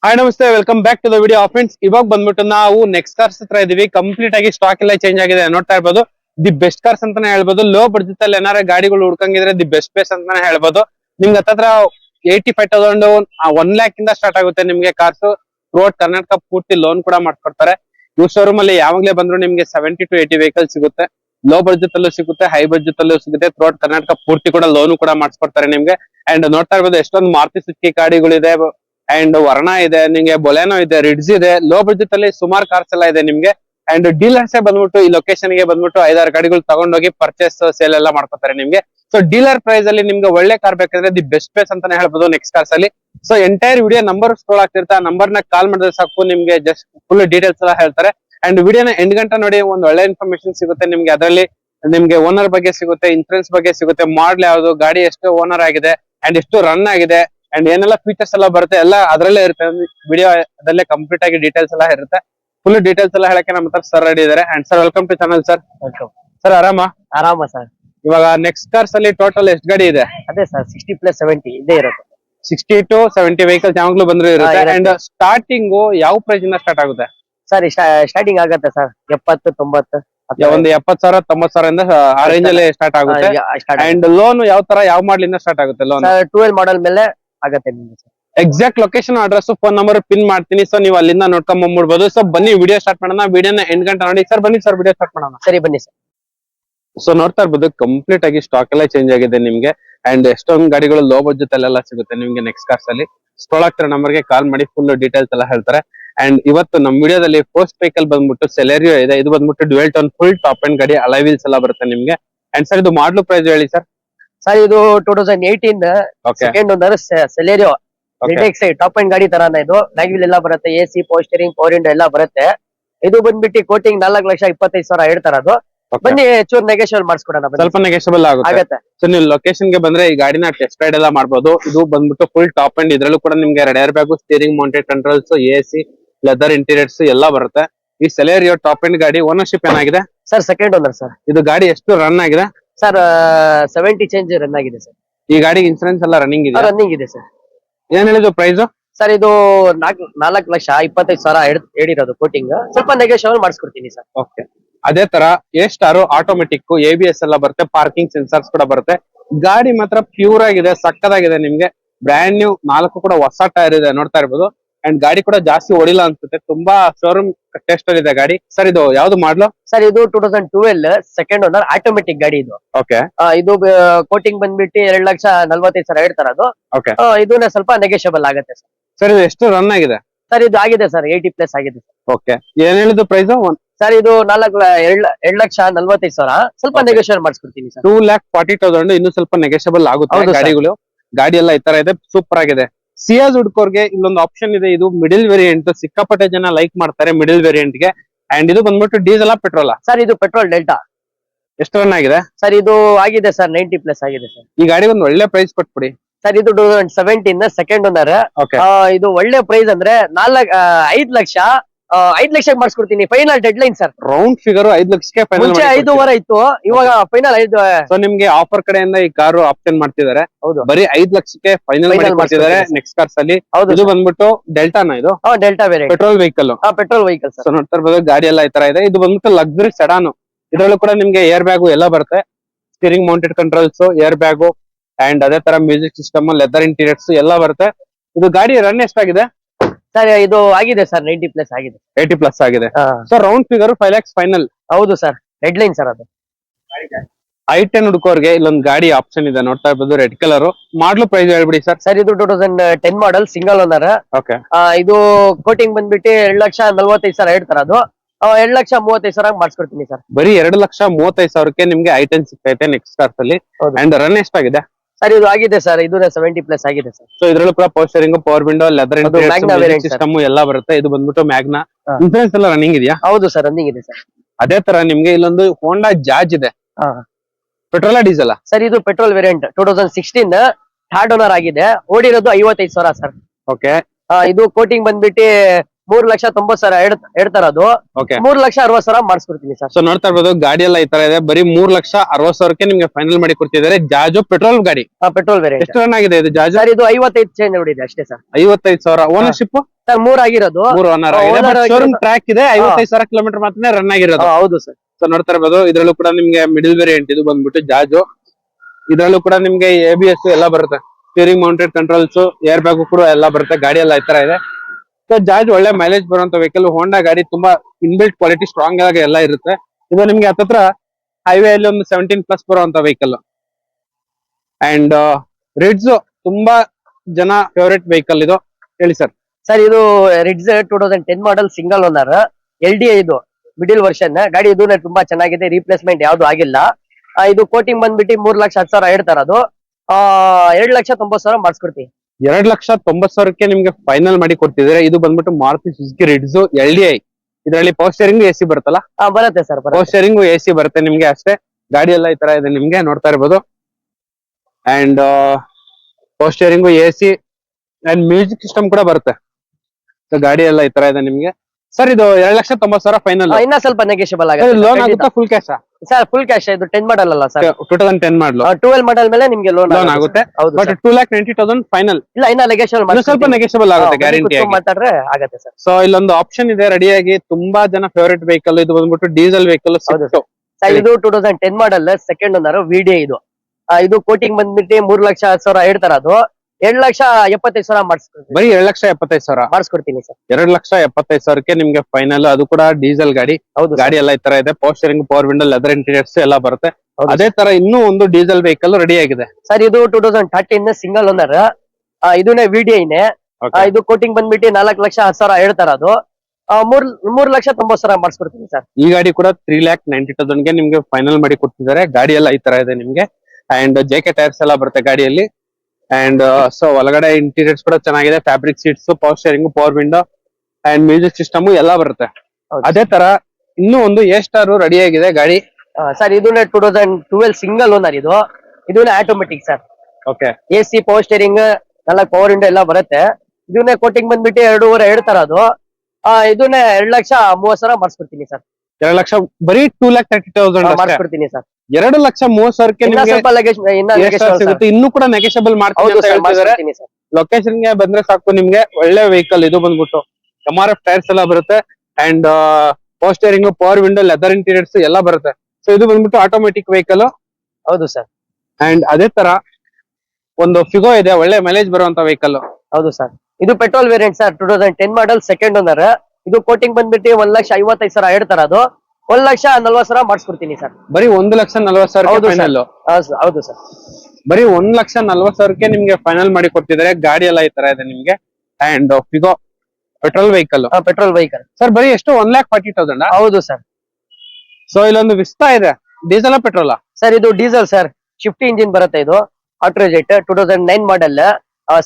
ಹಾಯ್ ನಮಸ್ತೆ welcome back to the video friends ಇವಾಗ ಬಂದ್ಬಿಟ್ಟು ನಾವು ನೆಕ್ಸ್ಟ್ ಕಾರ್ಸ್ ಹತ್ರ ಇದೀವಿ. ಕಂಪ್ಲೀಟ್ ಆಗಿ ಸ್ಟಾಕ್ ಎಲ್ಲ ಚೇಂಜ್ ಆಗಿದೆ. ನೋಡ್ತಾ ಇರ್ಬೋದು. ದಿ ಬೆಸ್ಟ್ ಕಾರ್ಸ್ ಅಂತಾನೆ ಹೇಳ್ಬೋದು. ಲೋ ಬಡ್ಜೆಟ್ ಅಲ್ಲಿ ಏನಾರ ಗಾಡಿಗಳು ಹುಡ್ಕಂಗಿದ್ರೆ ದಿ ಬೆಸ್ಟ್ ಪ್ಲೇಸ್ ಅಂತಾನೆ ಹೇಳ್ಬೋದು. ನಿಮ್ಗೆ ಹತ್ತತ್ರ eighty five thousand one lakh ಇಂದ ಸ್ಟಾರ್ಟ್ ಆಗುತ್ತೆ ನಿಮ್ಗೆ ಕಾರ್ಸ್ ರೋಡ್ ಕರ್ನಾಟಕ ಪೂರ್ತಿ ಲೋನ್ ಕೂಡ ಮಾಡ್ಕೊಡ್ತಾರೆ. ಇವ್ ಶೋರೂಮ್ ಅಲ್ಲಿ ಯಾವಾಗ್ಲೇ ಬಂದ್ರು ನಿಮ್ಗೆ ಸೆವೆಂಟಿ ಟು ಏಯ್ಟಿ ವೆಹಿಕಲ್ ಸಿಗುತ್ತೆ. ಲೋ ಬಜೆಟ್ ಅಲ್ಲೂ ಸಿಗುತ್ತೆ ಹೈ ಬಜೆಟ್ ಅಲ್ಲೂ ಸಿಗುತ್ತೆ. ಥ್ರೋಟ್ ಕರ್ನಾಟಕ ಪೂರ್ತಿ ಕೂಡ ಲೋನ್ ಕೂಡ ಮಾಡಿಸ್ಕೊಡ್ತಾರೆ ನಿಮ್ಗೆ. ಅಂಡ್ ನೋಡ್ತಾ ಇರ್ಬೋದು, ಎಷ್ಟೊಂದು ಮಾರುತಿ ಸುಕ್ಕಿ ಗಾಡಿಗಳಿದೆ. ಅಂಡ್ ವರ್ಣ ಇದೆ, ನಿಮ್ಗೆ ಬೊಲೆನೋ ಇದೆ ರಿಡ್ಸ್ ಇದೆ. ಲೋ ಬಜೆಟ್ ಅಲ್ಲಿ ಸುಮಾರು ಕಾರ್ಸ್ ಎಲ್ಲ ಇದೆ ನಿಮ್ಗೆ. ಅಂಡ್ ಡೀಲರ್ಸ್ ಬಂದ್ಬಿಟ್ಟು, ಈ ಲೊಕೇಶನ್ಗೆ ಬಂದ್ಬಿಟ್ಟು ಐದಾರು ಗಾಡಿಗಳು ತಗೊಂಡೋಗಿ ಪರ್ಚೇಸ್ ಸೇಲ್ ಎಲ್ಲ ಮಾಡ್ಕೊತಾರೆ ನಿಮ್ಗೆ. ಸೊ ಡೀಲರ್ ಪ್ರೈಸ್ ಅಲ್ಲಿ ನಿಮ್ಗೆ ಒಳ್ಳೆ ಕಾರ್ ಬೇಕಂದ್ರೆ ದಿ ಬೆಸ್ಟ್ ಪ್ಲೇಸ್ ಅಂತಾನೆ ಹೇಳ್ಬೋದು ನೆಕ್ಸ್ಟ್ ಕಾರ್ಸ್ ಅಲ್ಲಿ. So entire video number scroll ಆಗ್ತಿರ್ತಾ ನಂಬರ್ನ ಕಾಲ್ ಮಾಡಿದ್ರೆ ಸಾಕು, ನಿಮ್ಗೆ ಜಸ್ಟ್ ಫುಲ್ ಡೀಟೇಲ್ಸ್ ಎಲ್ಲ ಹೇಳ್ತಾರೆ. ಅಂಡ್ ವಿಡಿಯೋನ ಎಂಟು ಗಂಟೆ ನೋಡಿ ಒಂದು ಒಳ್ಳೆ ಇನ್ಫಾರ್ಮೇಶನ್ ಸಿಗುತ್ತೆ. ನಿಮ್ಗೆ ಅದರಲ್ಲಿ ನಿಮ್ಗೆ ಓನರ್ ಬಗ್ಗೆ ಸಿಗುತ್ತೆ ಇನ್ಸೂರೆನ್ಸ್ ಬಗ್ಗೆ ಸಿಗುತ್ತೆ ಮಾಡಲ್ ಯಾವ್ದು ಗಾಡಿ ಎಷ್ಟು ಓನರ್ ಆಗಿದೆ ಅಂಡ್ ಎಷ್ಟು ರನ್ ಆಗಿದೆ ಅಂಡ್ ಏನೆಲ್ಲ ಫೀಚರ್ಸ್ ಎಲ್ಲ ಬರುತ್ತೆ ಎಲ್ಲ ಅದರಲ್ಲೇ ಇರುತ್ತೆ. ವಿಡಿಯೋ ಅದಲ್ಲೇ ಕಂಪ್ಲೀಟ್ ಆಗಿ ಡೀಟೇಲ್ಸ್ ಎಲ್ಲ ಇರುತ್ತೆ. ಫುಲ್ ಡೀಟೇಲ್ಸ್ ಎಲ್ಲ ಹೇಳಕ್ಕೆ ನಮ್ಮ ಹತ್ರ ಸರ್ ರೆಡಿ ಇದಾರೆ. And sir welcome to channel sir sir ಆರಾಮ? ಆರಾಮ ಸರ್ ಇವಾಗ ನೆಕ್ಸ್ಟ್ ಕಾರ್ಸ್ ಅಲ್ಲಿ ಟೋಟಲ್ ಎಷ್ಟು ಗಾಡಿ ಇದೆ? ಅದೇ ಸರ್ ಸಿಕ್ಸ್ಟಿ ಪ್ಲಸ್ ಸೆವೆಂಟಿ ಇದೇ ಇರುತ್ತೆ ಸಿಕ್ಸ್ಟಿ ಟು ಸೆವೆಂಟಿ ವೆಹಿಕಲ್ಸ್ ಯಾವಾಗ್ಲೂ ಬಂದ್ರು ಇರುತ್ತೆ. ಇರುತ್ತೆ. ಅಂಡ್ ಸ್ಟಾರ್ಟಿಂಗ್ ಯಾವ ಪ್ರೈಸ್ ಇಂದ ಸ್ಟಾರ್ಟ್ ಆಗುತ್ತೆ? ಸರ್ ಸ್ಟಾರ್ಟಿಂಗ್ ಆಗತ್ತೆ ಸರ್ ಎಪ್ಪತ್ತು ತೊಂಬತ್ತು ಒಂದು ಎಪ್ಪತ್ ಸಾವಿರ ತೊಂಬತ್ ಸಾವಿರದಿಂದ ಆ ರೇಂಜ್ ಅಲ್ಲಿ ಸ್ಟಾರ್ಟ್ ಆಗುತ್ತೆ. ಅಂಡ್ ಲೋನ್ ಯಾವ ತರ ಯಾವ ಮಾಡ್ಲಿಂದ ಸ್ಟಾರ್ಟ್ ಆಗುತ್ತೆ ಲೋನ್ ಟ್ವೆಲ್ ಮಾಡಲ್ ಮೇಲೆ ಆಗತ್ತೆ ನಿಮ್ಗೆ sir exact location address phone number pin ಮಾಡ್ತೀನಿ ಸರ್ ನೀವು ಅಲ್ಲಿಂದ ನೋಡ್ಕೊಂಡ್ ಬಂದ್ಬಿಡ್ಬೋದು. ಸರ್ ಬನ್ನಿ ವಿಡಿಯೋ ಸ್ಟಾರ್ಟ್ ಮಾಡೋಣ. ವಿಡಿಯೋನ ಎಂಟು ಗಂಟೆ ನೋಡಿ. ಸರ್ ಬನ್ನಿ ಸರ್ ವಿಡಿಯೋ ಸ್ಟಾರ್ಟ್ ಮಾಡೋಣ. ಸರಿ ಬನ್ನಿ ಸರ್ ಸೊ ನೋಡ್ತಾ ಇರ್ಬೋದು ಕಂಪ್ಲೀಟ್ ಆಗಿ ಸ್ಟಾಕ್ ಎಲ್ಲ ಚೇಂಜ್ ಆಗಿದೆ ನಿಮ್ಗೆ. ಅಂಡ್ ಎಷ್ಟೊಂದು ಗಾಡಿಗಳು ಲೋ ಬಜೆಟ್ ಅಲ್ಲೆಲ್ಲ ಸಿಗುತ್ತೆ ನಿಮ್ಗೆ ನೆಕ್ಸ್ಟ್ ಕಾರ್ಸ್ ಅಲ್ಲಿ. ಸ್ಕ್ರೋಲ್ ಆಗ್ತಾರೆ ನಂಬರ್ಗೆ ಕಾಲ್ ಮಾಡಿ ಫುಲ್ ಡೀಟೇಲ್ಸ್ ಎಲ್ಲ ಹೇಳ್ತಾರೆ. ಅಂಡ್ ಇವತ್ತು ನಮ್ಮ ವಿಡಿಯೋದಲ್ಲಿ ಫೋಸ್ಟ್ ವೆಹಿಕಲ್ ಬಂದ್ಬಿಟ್ಟು ಸೆಲೆರಿಯೋ ಇದೆ. ಇದು ಬಂದ್ಬಿಟ್ಟು dual tone full top end ಗಾಡಿ ಅಲೈವಿಲ್ಸ್ ಎಲ್ಲ ಬರುತ್ತೆ ನಿಮ್ಗೆ. ಅಂಡ್ ಸರ್ ಇದು ಮಾಡ್ಲು ಪ್ರೈಸ್ ಹೇಳಿ ಸರ್ ಸರ್ ಇದು ಟೂ ತೌಸಂಡ್ ಏಯ್ಟೀನ್ ಸೆಕೆಂಡ್ ಒಂದಾದ್ರೆ ಸೆಲೆರಿಯೋ ಟಾಪ್ ಅಂಡ್ ಗಾಡಿ ತರಾನ ಇದು. ಮ್ಯಾಗ್ವಿಲ್ ಎಲ್ಲ ಬರುತ್ತೆ. A C power steering four end ಎಲ್ಲ ಬರುತ್ತೆ. ಇದು ಬಂದ್ಬಿಟ್ಟು ಕೋಟಿಂಗ್ ನಾಲ್ಕು ಲಕ್ಷ ಇಪ್ಪತ್ತೈದು ಸಾವಿರ ಹೇಳ್ತಾರ ಅದು ಬನ್ನಿ ಚೂರ್ ನೆಗೆಷನ್ ಮಾಡಿಸ್ಕೊಡೋಣ ಸ್ವಲ್ಪ ನೆಗೆಷಬಲ್ ಆಗುತ್ತೆ. ಆಗತ್ತೆ. ಸೊ ನೀವು ಲೊಕೇಶನ್ಗೆ ಬಂದ್ರೆ ಈ ಗಾಡಿನ ಟೆಸ್ಟ್ ರೈಡ್ ಎಲ್ಲ ಮಾಡಬಹುದು ಇದು ಬಂದ್ಬಿಟ್ಟು ಫುಲ್ ಟಾಪ್ ಅಂಡ್ ಇದ್ರಲ್ಲೂ ಕೂಡ ನಿಮ್ಗೆ ಎರಡು air bag steering mounted controls A C leather interiors ಎಲ್ಲ ಬರುತ್ತೆ. ಈ ಸೆಲೆರಿಯೋ ಟಾಪ್ ಎಂಡ್ ಗಾಡಿ ಓನರ್ಶಿಪ್ ಏನಾಗಿದೆ? ಸರ್ ಸೆಕೆಂಡ್ ಓನರ್ ಸರ್ ಇದು ಗಾಡಿ ಎಷ್ಟು ರನ್ ಆಗಿದೆ? ಸರ್ ಸೆವೆಂಟಿ ಚೇಂಜ್ ರನ್ ಆಗಿದೆ ಸರ್ ಈ ಗಾಡಿಗೆ ಇನ್ಸೂರೆನ್ಸ್ ಎಲ್ಲ ರನ್ನಿಂಗ್ ಇದೆ ರನ್ನಿಂಗ್ ಇದೆ ಸರ್ ಏನ್ ಹೇಳಿದ್ರು ಪ್ರೈಸ್ ಸರ್ ಇದು ನಾಲ್ಕು ನಾಲ್ಕು ಲಕ್ಷ ಇಪ್ಪತ್ತೈದು ಸಾವಿರ ಹೇಳಿರೋದು ಕೋಟಿಂಗ್ ಸ್ವಲ್ಪ ನೆಗೆಶಿಯಲ್ ಮಾಡಿಸ್ಕೊಡ್ತೀನಿ ಸರ್ ಓಕೆ ಅದೇ ತರ A star automatic A B S ಎಲ್ಲ ಬರುತ್ತೆ. ಪಾರ್ಕಿಂಗ್ ಸೆನ್ಸರ್ಸ್ ಕೂಡ ಬರುತ್ತೆ. ಗಾಡಿ ಮಾತ್ರ ಪ್ಯೂರ್ ಆಗಿದೆ ಸಕ್ಕದಾಗಿದೆ ನಿಮ್ಗೆ. ಬ್ರ್ಯಾಂಡ್ ನ್ಯೂ ನಾಲ್ಕು ಕೂಡ ಹೊಸ ಟೈರ್ ಇದೆ ನೋಡ್ತಾ ಇರ್ಬೋದು. ಅಂಡ್ ಗಾಡಿ ಕೂಡ ಜಾಸ್ತಿ ಓಡಿಲ್ಲ ಅನ್ಸುತ್ತೆ. ತುಂಬಾ ಶೋರೂಮ್ ಟೆಸ್ಟ್ ಅಲ್ಲಿ ಇದೆ ಗಾಡಿ. ಸರ್ ಇದು ಯಾವ್ದು ಮಾಡ್ಲು ಸರ್ ಇದು two thousand twelve second owner automatic ಗಾಡಿ ಇದು. ಓಕೆ ಆ, ಇದು ಕೋಟಿಂಗ್ ಬಂದ್ಬಿಟ್ಟು ಎರಡ್ ಲಕ್ಷ ನಲ್ವತ್ತೈದು ಸಾವಿರ ಹೇಳ್ತಾರ ಅದು? ಓಕೆ ಆ, ಇದನ್ನ ಸ್ವಲ್ಪ ನೆಗೆಷಿಯಬಲ್ ಆಗುತ್ತೆ ಸರ್ ಸರ್ ಇದು ಎಷ್ಟು ರನ್ ಆಗಿದೆ? ಸರ್ ಇದು ಆಗಿದೆ ಸರ್ ಏಯ್ಟಿ ಪ್ಲಸ್ ಆಗಿದೆ ಸರ್ ಓಕೆ ಏನ್ ಹೇಳಿದ್ದು ಪ್ರೈಸ್ ಸರ್ ಇದು ನಾಲ್ಕು ಎರಡ್ ಎರಡ್ ಲಕ್ಷ ನಲ್ವತ್ತೈದು ಸಾವಿರ. ಸ್ವಲ್ಪ Okay. Negotiate ಮಾಡಿಸ್ಕೊಡ್ತೀನಿ sir two lakh forty thousand ಇನ್ನು ಸ್ವಲ್ಪ ನೆಗೆಷಬಲ್ ಆಗುತ್ತೆ ಹೌದು sir. ಗಾಡಿಗಳು. ಗಾಡಿ ಎಲ್ಲ ಈ ತರ ಇದೆ ಸೂಪರ್ ಆಗಿದೆ. ಸಿಯಾಜ್ ಹುಡ್ಕೋರ್ಗೆ ಇಲ್ಲೊಂದು ಆಪ್ಷನ್ ಇದೆ. ಇದು ಮಿಡಿಲ್ ವೇರಿಯಂಟ್ ಸಿಕ್ಕಾಪಟ್ಟೆ ಜನ ಲೈಕ್ ಮಾಡ್ತಾರೆ ಮಿಡಿಲ್ ವೇರಿಯಂಟ್ಗೆ. ಅಂಡ್ ಇದು ಬಂದ್ಬಿಟ್ಟು ಡೀಸೆಲ್ ಪೆಟ್ರೋಲ್ ಸರ್ ಇದು ಪೆಟ್ರೋಲ್ ಡೆಲ್ಟಾ ಎಷ್ಟು ರನ್ ಆಗಿದೆ? ಸರ್ ಇದು ಆಗಿದೆ ಸರ್ ನೈಂಟಿ ಪ್ಲಸ್ ಆಗಿದೆ ಸರ್ ಈ ಗಾಡಿ ಒಂದು ಒಳ್ಳೆ ಪ್ರೈಸ್ ಕೊಟ್ಬಿಡಿ. ಸರ್ ಇದು two thousand seventeen second owner okay ಇದು ಒಳ್ಳೆ ಪ್ರೈಸ್ ಅಂದ್ರೆ ನಾಲ್ಕ್ ಐದ್ ಲಕ್ಷ ಐದ್ ಲಕ್ಷಕ್ಕೆ ಮಾಡಿಸ್ಕೊಡ್ತೀನಿ final deadline sir round figure ಐದು ಲಕ್ಷಕ್ಕೆ ಮುಂಚೆ ಐದು ಐದೂವರೆ ಇತ್ತು ಇವಾಗ ಫೈನಲ್ ಐದು ಸೊ ನಿಮ್ಗೆ ಆಫರ್ ಕಡೆಯಿಂದ ಈ ಕಾರು ಆಪ್ಷನ್ ಮಾಡ್ತಿದ್ದಾರೆ. ಹೌದು. ಬರೀ ಐದ್ ಲಕ್ಷಕ್ಕೆ ಫೈನಲ್ Final ಮಾಡಿ ಕೊಡ್ತಿದ್ದಾರೆ ನೆಕ್ಸ್ಟ್ ಕಾರ್ಸ್ ಅಲ್ಲಿ. ಹೌದು ಇದು ಬಂದ್ಬಿಟ್ಟು ಡೆಲ್ಟಾನ ಇದು? ಹಾ ಡೆಲ್ಟಾ ಬೇರೆ ಪೆಟ್ರೋಲ್ ವೆಹಿಕಲ್ ಹಾ ಪೆಟ್ರೋಲ್ ವೆಹಿಕಲ್ ಸರ್ ಸೊ ನೋಡ್ತಾ ಇರ್ಬೋದು ಗಾಡಿ ಎಲ್ಲ ಈ ತರ ಇದೆ. ಇದು ಬಂದ್ಬಿಟ್ಟು ಲಕ್ಸುರಿ ಸೆಡಾನು ಇದರಲ್ಲೂ ಕೂಡ ನಿಮ್ಗೆ ಏರ್ ಬ್ಯಾಗು ಎಲ್ಲ ಬರುತ್ತೆ. Steering mounted controls air bag and ಅದೇ ತರ ಮ್ಯೂಸಿಕ್ ಸಿಸ್ಟಮ್ ಲೆದರ್ ಇಂಟೀರಿಯರ್ಸ್ ಎಲ್ಲ ಬರುತ್ತೆ. ಇದು ಗಾಡಿ ರನ್ ಎಷ್ಟಾಗಿದೆ? ಸರ್ ಇದು ಆಗಿದೆ ಸರ್ ನೈಂಟಿ ಪ್ಲಸ್ ಆಗಿದೆ. ಏಯ್ಟಿ ಪ್ಲಸ್ ಆಗಿದೆ. Sir round figure five lakhs final ಹೌದು ಸರ್ ರೆಡ್ ಲೈನ್ ಸರ್ ಅದು. ಐ ಟೆನ್ ಹುಡುಕೋರ್ಗೆ ಇಲ್ಲೊಂದು ಗಾಡಿ ಆಪ್ಷನ್ ಇದೆ ನೋಡ್ತಾ ಇರ್ಬೋದು ರೆಡ್ ಕಲರ್ ಮಾಡ್ಲು ಪ್ರೈಸ್ ಹೇಳ್ಬಿಡಿ ಸರ್. ಸರ್ ಇದು two thousand ten model single owner okay ಇದು ಕೋಟಿಂಗ್ ಬಂದ್ಬಿಟ್ಟು ಎರಡ್ ಲಕ್ಷ ನಲ್ವತ್ತೈದು ಸಾವಿರ ಹೇಳ್ತಾರ ಅದು. ಎರಡ್ ಲಕ್ಷ ಮೂವತ್ತೈದು ಸಾವಿರ ಮಾಡಿಸ್ಕೊಡ್ತೀನಿ ಸರ್. ಬರೀ ಎರಡು ಲಕ್ಷ ಮೂವತ್ತೈದು ಸಾವಿರಕ್ಕೆ ನಿಮ್ಗೆ ಐ ಟೆನ್ ಸಿಗ್ತೈತೆ ನೆಕ್ಸ್ಟ್ ಕಾರ್ಸ್ ಅಲ್ಲಿ. ಅಂಡ್ ರನ್ ಎಷ್ಟಾಗಿದೆ? ಸರ್ ಇದು ಆಗಿದೆ ಸರ್ ಇದು ಸೆವೆಂಟಿ ಪ್ಲಸ್ ಆಗಿದೆ ಸರ್ ಸೊ ಇದ್ರಲ್ಲೂ ಕೂಡ power steering power window leather ಅದು Magna variant, sir. ಸಿಸ್ಟಮ್ ಎಲ್ಲ ಬರುತ್ತೆ. ಇದು ಬಂದ್ಬಿಟ್ಟು ಮ್ಯಾಗ್ನಾ ಹಾ. ಇನ್ಸೂರೆನ್ಸ್ ಎಲ್ಲ ರನ್ನಿಂಗ್ ಇದೆಯಾ? ಹೌದು ಸರ್ ರನ್ನಿಂಗ್ ಇದೆ ಸರ್ ಅದೇ ತರ ನಿಮ್ಗೆ ಇಲ್ಲೊಂದು ಹೋಂಡಾ ಜಾಜ್ ಇದೆ. ಪೆಟ್ರೋಲ್ ಪೆಟ್ರೋಲ ಡೀಸೆಲ್ ಸರ್ ಇದು petrol variant two thousand sixteen third owner ಆಗಿದೆ. ಓಡಿರೋದು ಐವತ್ತೈದು ಸಾವಿರ ಸರ್ ಓಕೆ ಇದು ಕೋಟಿಂಗ್ ಬಂದ್ಬಿಟ್ಟು ಮೂರ್ ಲಕ್ಷ ತೊಂಬತ್ ಸಾವಿರ ಹೇಳ್- ಹೇಳ್ತಾರ ಅದು. ಓಕೆ ಮೂರ್ ಲಕ್ಷ ಅರವತ್ ಸಾವಿರ ಮಾಡಿಸ್ಕೊಡ್ತೀನಿ ಸರ್. ಸೊ ನೋಡ್ತಾ ಇರ್ಬೋದು ಗಾಡಿ ಎಲ್ಲ ಈ ತರ ಇದೆ. ಬರೀ ಮೂರ್ ಲಕ್ಷ ಅರವತ್ ಸಾವಿರಕ್ಕೆ ನಿಮ್ಗೆ ಫೈನಲ್ ಮಾಡಿ ಕೊಡ್ತಿದ್ದಾರೆ. ಜಾಜು ಪೆಟ್ರೋಲ್ ಗಾಡಿ. ಪೆಟ್ರೋಲ್ ಬೇರೆ ಎಷ್ಟು ರನ್ ಆಗಿದೆ ಇದು ಜಾಜು ಸರ್ ಇದು ಐವತ್ತೈದು ಚೇಂಜ್ ನೋಡಿದೆ ಅಷ್ಟೇ ಸರ್. ಐವತ್ತೈದು ಸಾವಿರ. ಓನರ್ಶಿಪ್ ಸರ್ ಮೂರ್ ಆಗಿರೋದು. ಮೂರು ಓನರ್ ಆಗಿದೆ. ಶೋರೂಮ್ ಟ್ರ್ಯಾಕ್ ಇದೆ. ಐವತ್ತೈದು ಸಾವಿರ ಕಿಲೋಮೀಟರ್ ಮಾತ್ರ ರನ್ ಆಗಿರೋದು. ಹೌದು ಸರ್. ಸೊ ನೋಡ್ತಾ ಇರ್ಬೋದು ಇದ್ರಲ್ಲೂ ಕೂಡ ನಿಮ್ಗೆ ಮಿಡಿಲ್ ವೇರಿಯಂಟ್ ಇದು ಬಂದ್ಬಿಟ್ಟು ಜಾಜು ಇದ್ರಲ್ಲೂ ಕೂಡ ನಿಮ್ಗೆ ಎ ಬಿ ಎಸ್ ಎಲ್ಲ ಬರುತ್ತೆ. Steering mounted controls air bag ಕೂಡ ಎಲ್ಲ ಬರುತ್ತೆ. ಗಾಡಿ ಎಲ್ಲ ಈ ತರ ಇದೆ. ಸೊ ಜಾಜ್ ಒಳ್ಳೆ ಮೈಲೇಜ್ ಬರುವಂತ ವೆಹಿಕಲ್ ಹೋಂಡಾ ಗಾಡಿ ತುಂಬಾ ಇನ್ಬಿಲ್ಟ್ ಕ್ವಾಲಿಟಿ ಸ್ಟ್ರಾಂಗ್ ಆಗಿ ಎಲ್ಲ ಇರುತ್ತೆ. ಇದು ನಿಮ್ಗೆ ಹತ್ತತ್ರ ಹೈವೇ ಅಲ್ಲಿ ಒಂದು ಸೆವೆಂಟೀನ್ ಪ್ಲಸ್ ಬರುವಂತ ವೆಹಿಕಲ್ ಅಂಡ್ ರಿಡ್ಸ್ ತುಂಬಾ ಜನ ಫೇವರೇಟ್ ವೆಹಿಕಲ್ ಇದು. ಹೇಳಿ ಸರ್ ಸರ್ ಇದು Ritz two thousand ten model single owner L D ಇದು ಮಿಡಿಲ್ ವರ್ಷನ್ ಗಾಡಿ ಇದು ತುಂಬಾ ಚೆನ್ನಾಗಿದೆ ರೀಪ್ಲೇಸ್ಮೆಂಟ್ ಯಾವ್ದು ಆಗಿಲ್ಲ. ಇದು ಕೋಟಿಂಗ್ ಬಂದ್ಬಿಟ್ಟು ಮೂರ್ ಲಕ್ಷ ಹತ್ತು ಸಾವಿರ ಹೇಳ್ತಾರ ಅದು. ಎರಡ್ ಲಕ್ಷ ತೊಂಬತ್ತು ಸಾವಿರ ಮಾಡಿಸ್ಕೊಡ್ತೀನಿ ಎರಡ್ ಲಕ್ಷ ತೊಂಬತ್ ಸಾವಿರಕ್ಕೆ ನಿಮ್ಗೆ ಫೈನಲ್ ಮಾಡಿ ಕೊಡ್ತಿದ್ರೆ. ಇದು ಬಂದ್ಬಿಟ್ಟು Maruti Suzuki Ritz L D I ಇದರಲ್ಲಿ ಪವರ್ ಸ್ಟೇರಿಂಗ್ ಎ ಸಿ ಬರುತ್ತಲ್ಲ? ಬರುತ್ತೆ ಸರ್ ಪವರ್ ಬರುತ್ತೆ ಸ್ಟೇರಿಂಗ್ ಎ ಸಿ ಬರುತ್ತೆ ನಿಮ್ಗೆ ಅಷ್ಟೇ. ಗಾಡಿ ಎಲ್ಲ ಈ ತರ ಇದೆ ನಿಮ್ಗೆ ನೋಡ್ತಾ ಇರ್ಬೋದು. And power steering A C and music system ಕೂಡ ಬರುತ್ತೆ. So, ಗಾಡಿ ಎಲ್ಲ ಈ ತರ ಇದೆ ನಿಮ್ಗೆ. ಸರ್ ಇದು ಎರಡ್ ಲಕ್ಷ ತೊಂಬತ್ ಸಾವಿರ ಫೈನಲ್ ಇನ್ನ ಸ್ವಲ್ಪ ನೆಗೆಷಿಬಲ್ ಲೋನ್ ಆಗುತ್ತೆ ಆಗುತ್ತಾ full cash sir full cash ಇದು ಟೆನ್ ಮಾಡಲ್ ಅಲ್ಲ sir. Two thousand ten model twelve model ಮೇಲೆ ನಿಮ್ಗೆ ಲೋನ್ ಲೋನ್ ಆಗುತ್ತೆ. ಹೌದು but. Two lakh ninety thousand final ಇಲ್ಲ ಇನ್ನ ನೆಗೆಷಬಲ್ ಸ್ವಲ್ಪ ನೆಗೆಷಬಲ್ ಆಗುತ್ತೆ ಗ್ಯಾರಂಟಿ ಮಾತಾಡ್ರೆ ಆಗತ್ತೆ ಸರ್. ಸೊ ಇಲ್ಲೊಂದು ಆಪ್ಷನ್ ಇದೆ ರೆಡಿಯಾಗಿ ತುಂಬಾ ಜನ ಫೇವರೇಟ್ ವೆಹಿಕಲ್ ಇದು ಬಂದ್ಬಿಟ್ಟು ಡೀಸೆಲ್ ವೆಹಿಕಲ್ ಸರ್. ಇದು two thousand ten model second owner video ಇದು. ಇದು ಕೋಟಿಂಗ್ ಬಂದ್ಬಿಟ್ಟು ಮೂರ್ ಲಕ್ಷ ಹತ್ತು ಸಾವಿರ ಹೇಳ್ತಾರ ಅದು. ಎರಡ್ ಲಕ್ಷ ಎಪ್ಪತ್ತೈದು ಸಾವಿರ ಮಾಡಿಸ್ಕೊಡ್ತೀನಿ. ಬರೀ ಎರಡ್ ಲಕ್ಷ ಎಪ್ಪತ್ತೈದು ಸಾವಿರ? ಮಾಡಿಸ್ಕೊಡ್ತೀನಿ ಸರ್. ಎರಡ್ ಲಕ್ಷ ಎಪ್ಪತ್ತೈದು ಸಾವಿರಕ್ಕೆ ನಿಮ್ಗೆ ಫೈನಲ್ ಅದು ಕೂಡ ಡೀಸೆಲ್ ಗಾಡಿ. ಹೌದು ಗಾಡಿ ಎಲ್ಲ ಈ ತರ ಇದೆ. Power steering steering power window leather interiors ಎಲ್ಲ ಬರುತ್ತೆ. ಹೌದು ಅದೇ ತರ ಇನ್ನೂ ಒಂದು ಡೀಸೆಲ್ ವೆಹಿಕಲ್ ರೆಡಿ ಆಗಿದೆ. ಸರ್ ಇದು two thousand thirteen single owner ಇದನ್ನೇ ವಿಡಿಯೋ ಇದೆ Okay. ಇದು ಕೋಟಿಂಗ್ ಬಂದ್ಬಿಟ್ಟು ನಾಲ್ಕು ಲಕ್ಷ ಹತ್ತು ಸಾವಿರ ಹೇಳ್ತಾರ ಅದು ಆ, ಮೂರ್ ಮೂರ್ ಲಕ್ಷ ತೊಂಬತ್ತು ಸಾವಿರ ಮಾಡಿಸ್ಕೊಡ್ತೀನಿ ಸರ್. ಈ ಗಾಡಿ ಕೂಡ ತ್ರೀ ಲ್ಯಾಕ್ ನೈಂಟಿ ತೌಸಂಡ್ಗೆ ನಿಮ್ಗೆ ಫೈನಲ್ ಮಾಡಿ ಕೊಡ್ತಿದ್ದಾರೆ ಗಾಡಿ ಎಲ್ಲ ಈ ತರ ಇದೆ ನಿಮ್ಗೆ. ಅಂಡ್ ಜೆ ಕೆ ಟೈರ್ಸ್ ಎಲ್ಲ ಬರುತ್ತೆ ಗಾಡಿಯಲ್ಲಿ. ಅಂಡ್ ಸೊ ಒಳಗಡೆ ಇಂಟೀರಿಯರ್ಸ್ ಕೂಡ ಚೆನ್ನಾಗಿದೆ. Fabric seats power steering power window and music system ಎಲ್ಲ ಬರುತ್ತೆ. ಅದೇ ತರ ಇನ್ನೂ ಒಂದು ಎ ಸ್ಟಾರ್ ರೆಡಿ ಆಗಿದೆ ಗಾಡಿ. ಸರ್ ಇದು two thousand twelve single owner ಇದು. ಇದನ್ನೇ automatic sir. Okay A C power steering ನಾಲ್ಕು ಪವರ್ ವಿಂಡೋ ಎಲ್ಲ ಬರುತ್ತೆ. ಇದನ್ನೇ ಕೋಟಿಂಗ್ ಬಂದ್ಬಿಟ್ಟು ಎರಡೂವರೆ ಹೇಳ್ತಾರ ಅದು. ಇದನ್ನೇ ಎರಡ್ ಲಕ್ಷ ಮೂವತ್ ಸಾವಿರ ಮಾಡಿಸ್ಬಿಡ್ತೀನಿ ಸರ್. ಎರಡು ಲಕ್ಷ ಬರೀ ಟೂ ಲ್ಯಾಕ್ ತರ್ಟಿ ತೌಸಂಡ್ ಮಾಡಿಸ್ಬಿಡ್ತೀನಿ ಸರ್. ಎರಡು ಲಕ್ಷ ಮೂವತ್ ಸಾವಿರಕ್ಕೆ ಇನ್ನ. ಸಿಗುತ್ತೆ? ಇನ್ನು ಕೂಡ ನೆಗೆಷಬಲ್ ಮಾಡ್ತೀನಿ ಲೊಕೇಶನ್ಗೆ ಬಂದ್ರೆ ಸಾಕು ನಿಮ್ಗೆ ಒಳ್ಳೆ ವೆಹಿಕಲ್ ಇದು ಬಂದ್ಬಿಟ್ಟು. ಎಂ ಆರ್ ಎಫ್ ಟೈರ್ಸ್ ಎಲ್ಲ ಬರುತ್ತೆ. And power steering steering power window leather interiors ಎಲ್ಲ ಬರುತ್ತೆ. ಸೊ ಇದು ಬಂದ್ಬಿಟ್ಟು ಆಟೋಮೆಟಿಕ್ ವೆಹಿಕಲ್ ಹೌದು ಸರ್. ಅಂಡ್ ಅದೇ ತರ ಒಂದು ಫಿಗೋ ಇದೆ ಒಳ್ಳೆ ಮೈಲೇಜ್ ಬರುವಂತ ವೆಹಿಕಲ್ ಹೌದು ಸರ್. ಇದು petrol variant sir two thousand ten model second owner ಇದು ಕೋಟಿಂಗ್ ಬಂದ್ಬಿಟ್ಟು ಒಂದ್ ಲಕ್ಷ ಐವತ್ತೈದು ಸಾವಿರ ಹೇಳ್ತಾರ ಅದು. ಒಂದ್ ಲಕ್ಷ ನಲ್ವತ್ ಸಾವಿರ ಮಾಡಿಸ್ಕೊಡ್ತೀನಿ ಸರ್. ಬರೀ ಒಂದ್ ಲಕ್ಷ ನಲ್ವತ್ ಸಾವಿರ ಹೌದು ಫೈನಲ್ ಹೌದು ಸರ್ ಬರೀ ಒಂದ್ ಲಕ್ಷ ನಲ್ವತ್ ಸಾವಿರಕ್ಕೆ ನಿಮ್ಗೆ ಫೈನಲ್ ಮಾಡಿ ಕೊಡ್ತಿದ್ದಾರೆ ಗಾಡಿ ಎಲ್ಲ ಈ ತರ ಇದೆ ನಿಮ್ಗೆ. And Figo petrol vehicle petrol vehicle sir ಬರೀ ಎಷ್ಟು? ಒನ್ ಲ್ಯಾಕ್ ಫಾರ್ಟಿ ತೌಸಂಡ್ ಹೌದು ಸರ್. ಸೊ ಇಲ್ಲೊಂದು ವಿಸ್ತಾ ಇದೆ. ಡೀಸೆಲ್ ಪೆಟ್ರೋಲ್ ಸರ್ ಇದು ಡೀಸೆಲ್ ಸರ್. ಶಿಫ್ಟಿ ಇಂಜಿನ್ ಬರುತ್ತೆ ಇದು. Quadrajet two thousand nine model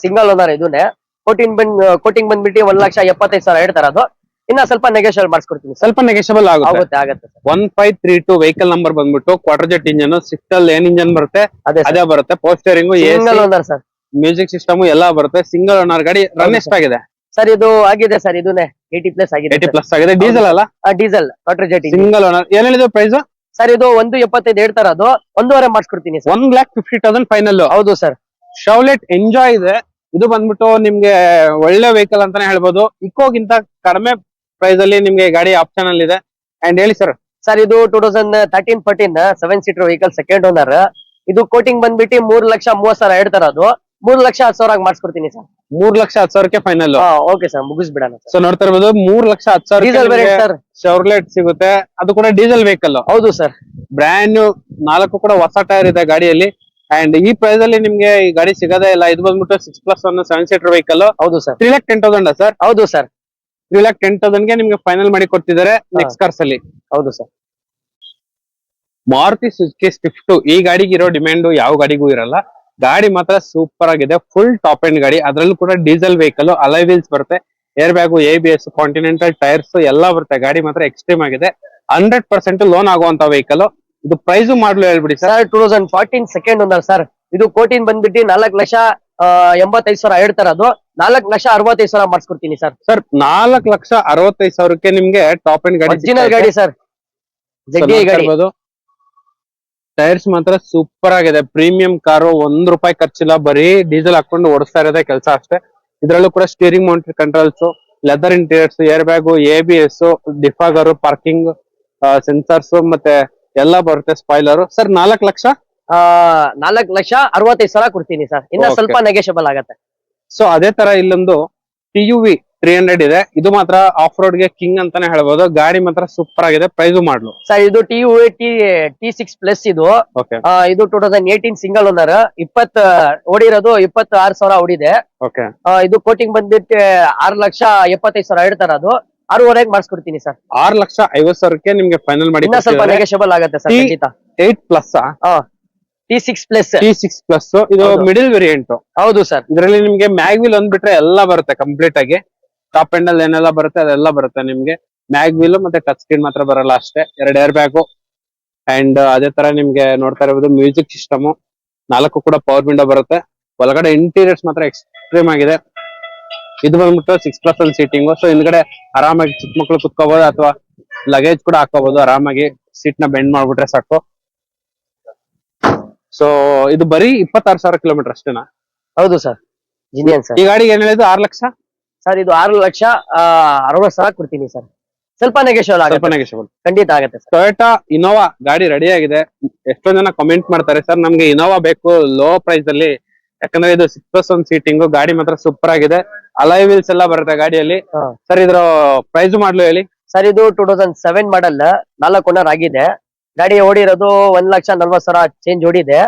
single owner ಇದನ್ನೇ ಕೋಟಿಂಗ್ ಬಂದ್ ಕೋಟಿಂಗ್ ಬಂದ್ಬಿಟ್ಟು ಒಂದ್ ಲಕ್ಷ ಎಪ್ಪತ್ತೈದು ಸಾವಿರ ಹೇಳ್ತಾರ ಅದು. ಇನ್ನ ಸ್ವಲ್ಪ ನೆಗೋಷಿಯಲ್ ಮಾಡಿಸ್ಕೊಡ್ತೀನಿ ಸ್ವಲ್ಪ ನೆಗೆಷಬಲ್ ಆಗುತ್ತೆ. ಆಗುತ್ತೆ ಆಗತ್ತೆ sir. One five three two vehicle number ಬಂದ್ಬಿಟ್ಟು ಕ್ವಾರ್ಟರ್ ಜೆಟ್ ಇಂಜನ್ ಸಿಕ್ಸ್ ಅಲ್ಲಿ ಏನ್ ಇಂಜನ್ ಬರುತ್ತೆ. ಅದೇ ಅದೇ ಬರುತ್ತೆ. Power steering steering single owner sir. Music system ಎಲ್ಲ ಬರುತ್ತೆ. ಸಿಂಗಲ್ ಓನರ್ ಗಾಡಿ ರನ್ ಎಷ್ಟಾಗಿದೆ? ಸರ್ ಇದು ಆಗಿದೆ ಸರ್ ಇದನ್ನೇ ಏಟಿ ಪ್ಲಸ್ ಆಗಿದೆ ಏಟಿ ಪ್ಲಸ್ ಆಗಿದೆ. ಡೀಸೆಲ್ ಅಲ್ಲ? ಡೀಸೆಲ್ ಆಟ್ರೋಜೆಟ್ ಸಿಂಗಲ್ ಓನರ್ ಏನ್ ಹೇಳಿದ್ರು ಪ್ರೈಸ್ ಸರ್ ಇದು ಒಂದು ಎಪ್ಪತ್ತೈದು ಹೇಳ್ತಾರ ಅದು. ಒಂದೂವರೆ ಮಾಡಿಸ್ಕೊಡ್ತೀನಿ one lakh fifty thousand final ಹೌದು ಸರ್. ಶೌಲೆಟ್ ಎಂಜಾಯ್ ಇದೆ. ಇದು ಬಂದ್ಬಿಟ್ಟು ನಿಮ್ಗೆ ಒಳ್ಳೆ ವೆಹಿಕಲ್ ಅಂತಾನೆ ಹೇಳ್ಬೋದು. ಇಕೋಗಿಂತ ಕಡಿಮೆ ಪ್ರೈಸ್ ಅಲ್ಲಿ ನಿಮ್ಗೆ ಗಾಡಿ ಆಪ್ಷನ್ ಅಲ್ಲಿ ಇದೆ. ಅಂಡ್ ಹೇಳಿ ಸರ್ ಸರ್ ಇದು two thousand thirteen fourteen seven seater vehicle second owner ಇದು ಕೋಟಿಂಗ್ ಬಂದ್ಬಿಟ್ಟು ಮೂರ್ ಲಕ್ಷ ಮೂವತ್ ಸಾವಿರ ಹೇಳ್ತಾರ ಅದು ಮೂರ್ ಲಕ್ಷ ಹತ್ತು ಸಾವಿರ ಮಾಡಿಸ್ಕೊಡ್ತೀನಿ ಸರ್ ಮೂರ್ ಲಕ್ಷ ಹತ್ತು ಸಾವಿರಕ್ಕೆ ಫೈನಲ್ ಓಕೆ ಸರ್ ಮುಗಿಸ್ಬಿಡೋಣ ಸರ್ ಸೊ ನೋಡ್ತಾ ಇರ್ಬೋದು ಮೂರ್ ಲಕ್ಷ ಹತ್ತು ಡೀಸೆಲ್ ವೇರಿಯಂಟ್ ಸಾವಿರ ಸರ್ ಶೌರ್ಲೆಟ್ ಸಿಗುತ್ತೆ. ಅದು ಕೂಡ ಡೀಸೆಲ್ ವೆಹಿಕಲ್ ಹೌದು ಸರ್ ಬ್ರ್ಯಾಂಡ್ ನ್ಯೂ ನಾಲ್ಕು ಕೂಡ ಹೊಸ ಟೈರ್ ಇದೆ ಗಾಡಿಯಲ್ಲಿ. ಅಂಡ್ ಈ ಪ್ರೈಸ್ ಅಲ್ಲಿ ನಿಮ್ಗೆ ಈ ಗಾಡಿ ಸಿಗೋದೇ ಇಲ್ಲ. ಇದು ಬಂದ್ಬಿಟ್ಟು six plus one seven seater vehicle ಹೌದು sir three lakh ten thousand sir ಹೌದು ಸರ್ ತ್ರೀ ಲ್ಯಾಕ್ ಟೆನ್ ತೌಸಂಡ್ಗೆ ನಿಮ್ಗೆ ಫೈನಲ್ ಮಾಡಿ ಕೊಡ್ತಿದ್ದಾರೆ ನೆಕ್ಸ್ಟ್ ಕಾರ್ಸ್ ಅಲ್ಲಿ. ಹೌದು ಸರ್. ಮಾರುತಿ ಸುಜುಕಿ ಸ್ವಿಫ್ಟ್ ಈ ಗಾಡಿಗೆ ಇರೋ ಡಿಮ್ಯಾಂಡ್ ಯಾವ ಗಾಡಿಗೂ ಇರಲ್ಲ. ಗಾಡಿ ಮಾತ್ರ ಸೂಪರ್ ಆಗಿದೆ ಫುಲ್ ಟಾಪ್ ಎಂಡ್ ಗಾಡಿ. ಅದರಲ್ಲೂ ಕೂಡ ಡೀಸೆಲ್ ವೆಹಿಕಲ್ ಅಲೈ ವೀಲ್ಸ್ ಬರುತ್ತೆ. Air bag A B S Continental tyres ಎಲ್ಲ ಬರುತ್ತೆ. ಗಾಡಿ ಮಾತ್ರ ಎಕ್ಸ್ಟ್ರೀಮ್ ಆಗಿದೆ. ಹಂಡ್ರೆಡ್ ಪರ್ಸೆಂಟ್ ಲೋನ್ ಆಗುವಂತ ವೆಹಿಕಲ್ ಇದು ಪ್ರೈಸ್ ಮಾಡ್ಲು ಹೇಳ್ಬಿಡಿ sir. Two thousand fourteen second owner sir. ಇದು ಕೋಟಿನ್ ಬಂದ್ಬಿಟ್ಟು ನಾಲ್ಕು ಲಕ್ಷ ಎಂಬತ್ತೈದು ಸಾವಿರ ಹೇಳ್ತಾರ ಅದು ನಾಲ್ಕು ಲಕ್ಷ ಅರವತ್ತೈದು ಸಾವಿರ ಮಾಡಿಸ್ಕೊಡ್ತೀನಿ ಸರ್. ಸರ್ ನಾಲ್ಕ್ ಲಕ್ಷ ಅರವತ್ತೈದು ಸಾವಿರಕ್ಕೆ ನಿಮ್ಗೆ ಟಾಪ್ ಎಂಡ್ ಗಾಡಿ ಒರಿಜಿನಲ್ ಗಾಡಿ ಸರ್. ಜಗ್ಗಿ ಗಾಡಿ. ಟೈರ್ಸ್ ಮಾತ್ರ ಸೂಪರ್ ಆಗಿದೆ. ಪ್ರೀಮಿಯಂ ಕಾರು ಒಂದ್ ರೂಪಾಯಿ ಖರ್ಚಿಲ್ಲ. ಬರೀ ಡೀಸೆಲ್ ಹಾಕೊಂಡು ಓಡಿಸ್ತಾ ಇರೋದೇ ಕೆಲಸ ಅಷ್ಟೇ. ಇದ್ರಲ್ಲೂ ಕೂಡ steering mounted controls leather interiors air bag A B S defogger parking sensors ಮತ್ತೆ ಎಲ್ಲ ಬರುತ್ತೆ ಸ್ಪಾಯ್ಲರ್ ಸರ್ ನಾಲ್ಕು ಲಕ್ಷ? ಆ ನಾಲ್ಕು ಲಕ್ಷ ಅರವತ್ತೈದು ಸಾವಿರ ಕೊಡ್ತೀನಿ ಸರ್. ಇನ್ನ Okay. ಸ್ವಲ್ಪ ನೆಗೆಷಬಲ್ ಆಗತ್ತೆ. ಸೊ ಅದೇ ತರ ಇಲ್ಲೊಂದು T U V three hundred ಇದೆ. ಇದು ಮಾತ್ರ ಆಫ್ ರೋಡ್ಗೆ ಕಿಂಗ್ ಅಂತಾನೆ ಹೇಳ್ಬೋದು. ಗಾಡಿ ಮಾತ್ರ ಸೂಪರ್ ಆಗಿದೆ. Price model. ಸರ್ ಇದು T U T T six plus ಇದು. ಆ, ಇದು two thousand eighteen single owner ಇಪ್ಪತ್ ಓಡಿರೋದು ಇಪ್ಪತ್ತು ಆರು ಸಾವಿರ ಓಡಿದೆ. ಓಕೆ ಆ, ಇದು ಕೋಟಿಂಗ್ ಬಂದ್ಬಿಟ್ಟು ಆರು ಲಕ್ಷ ಎಪ್ಪತ್ತೈದು ಸಾವಿರ ಹೇಳ್ತಾರ ಅದು. ಆರೂವರೆಗೆ ಮಾಡಿಸ್ಕೊಡ್ತೀನಿ ಸರ್ ಆರ್ ಲಕ್ಷ ಐವತ್ ಸಾವಿರಕ್ಕೆ ನಿಮ್ಗೆ ಫೈನಲ್ ಮಾಡಿ ಇನ್ನ ಸ್ವಲ್ಪ ನೆಗೆಷಬಲ್ ಆಗುತ್ತೆ ಸರ್ ಖಂಡಿತ. Eight plus T six plus T six plus ಇದು. ಮಿಡಿಲ್ ವೇರಿಯಂಟ್ ಹೌದು ಸರ್. ಇದರಲ್ಲಿ ನಿಮ್ಗೆ ಮ್ಯಾಗ್ವಿಲ್ ಅಂದ್ಬಿಟ್ರೆ ಎಲ್ಲ ಬರುತ್ತೆ ಕಂಪ್ಲೀಟ್ ಆಗಿ. ಟಾಪ್ ಎಂಡ್ ಅಲ್ಲಿ ಏನೆಲ್ಲ ಬರುತ್ತೆ ಅದೆಲ್ಲ ಬರುತ್ತೆ ನಿಮ್ಗೆ. ಮ್ಯಾಗ್ವಿಲ್ ಮತ್ತೆ ಟಚ್ ಸ್ಕ್ರೀನ್ ಮಾತ್ರ ಬರಲ್ಲ ಅಷ್ಟೇ. ಎರಡು ಏರ್ ಬ್ಯಾಗು ಅಂಡ್ ಅದೇ ತರ ನಿಮ್ಗೆ ನೋಡ್ತಾ ಇರಬಹುದು ಮ್ಯೂಸಿಕ್ ಸಿಸ್ಟಮ್ ನಾಲ್ಕು ಕೂಡ ಪವರ್ ವಿಂಡೋ ಬರುತ್ತೆ. ಒಳಗಡೆ ಇಂಟೀರಿಯರ್ಸ್ ಮಾತ್ರ ಎಕ್ಸ್ಟ್ರೀಮ್ ಆಗಿದೆ. ಇದು ಬಂದ್ಬಿಟ್ಟು six plus one seating so ಹಿಂದ್ಗಡೆ ಆರಾಮಾಗಿ ಚಿಕ್ಕ ಮಕ್ಳು ಕುತ್ಕೋಬಹುದು ಅಥವಾ ಲಗೇಜ್ ಕೂಡ ಹಾಕೋಬಹುದು ಆರಾಮಾಗಿ ಸೀಟ್ನ ಬೆಂಡ್ ಮಾಡ್ಬಿಟ್ರೆ ಸಾಕು. ಸೊ ಇದು ಬರೀ ಇಪ್ಪತ್ತಾರು ಸಾವಿರ ಕಿಲೋಮೀಟರ್ ಅಷ್ಟೇನಾ? ಹೌದು ಸರ್. ಜಿನಿಯನ್ ಸರ್ ಈ ಗಾಡಿಗೆ ಏನ್ ಹೇಳಿದ್ದು? ಆರು ಲಕ್ಷ? ಸರ್ ಇದು ಆರು ಲಕ್ಷ ಅರವತ್ತು ಸಾವಿರ ಕೊಡ್ತೀನಿ ಸರ್. ಸ್ವಲ್ಪ ನೆಗೆಶಿಯಲ್ ಸ್ವಲ್ಪ ಆಗುತ್ತೆ ಖಂಡಿತ ಆಗುತ್ತೆ ಸರ್. ಟೊಯೋಟಾ ಇನೋವಾ ಗಾಡಿ ರೆಡಿ ಆಗಿದೆ. ಎಷ್ಟೋ ಜನ ಕಮೆಂಟ್ ಮಾಡ್ತಾರೆ ಸರ್ ನಮ್ಗೆ ಇನೋವಾ ಬೇಕು ಲೋ ಪ್ರೈಸ್ ಅಲ್ಲಿ. ಯಾಕಂದ್ರೆ ಇದು ಸಿಕ್ಸ್ ಪ್ಲಸ್ ಒನ್ ಸೀಟಿಂಗ್ ಗಾಡಿ ಮಾತ್ರ ಸೂಪರ್ ಆಗಿದೆ. ಅಲೈ ವೀಲ್ಸ್ ಎಲ್ಲ ಬರುತ್ತೆ ಗಾಡಿಯಲ್ಲಿ. ಹಾ. ಸರ್ ಇದ್ರ ಪ್ರೈಸ್ ಮಾಡ್ಲು ಹೇಳಿ. ಸರ್ ಇದು ಟೂ ತೌಸಂಡ್ ಸೆವೆನ್ ಮಾಡಲ್ ನಾಲ್ಕು ಓನರ್ ಆಗಿದೆ. ಗಾಡಿ ಓಡಿರೋದು ಒಂದ್ ಲಕ್ಷ ನಲ್ವತ್ ಸಾವಿರ ಚೇಂಜ್ ಓಡಿದೆ.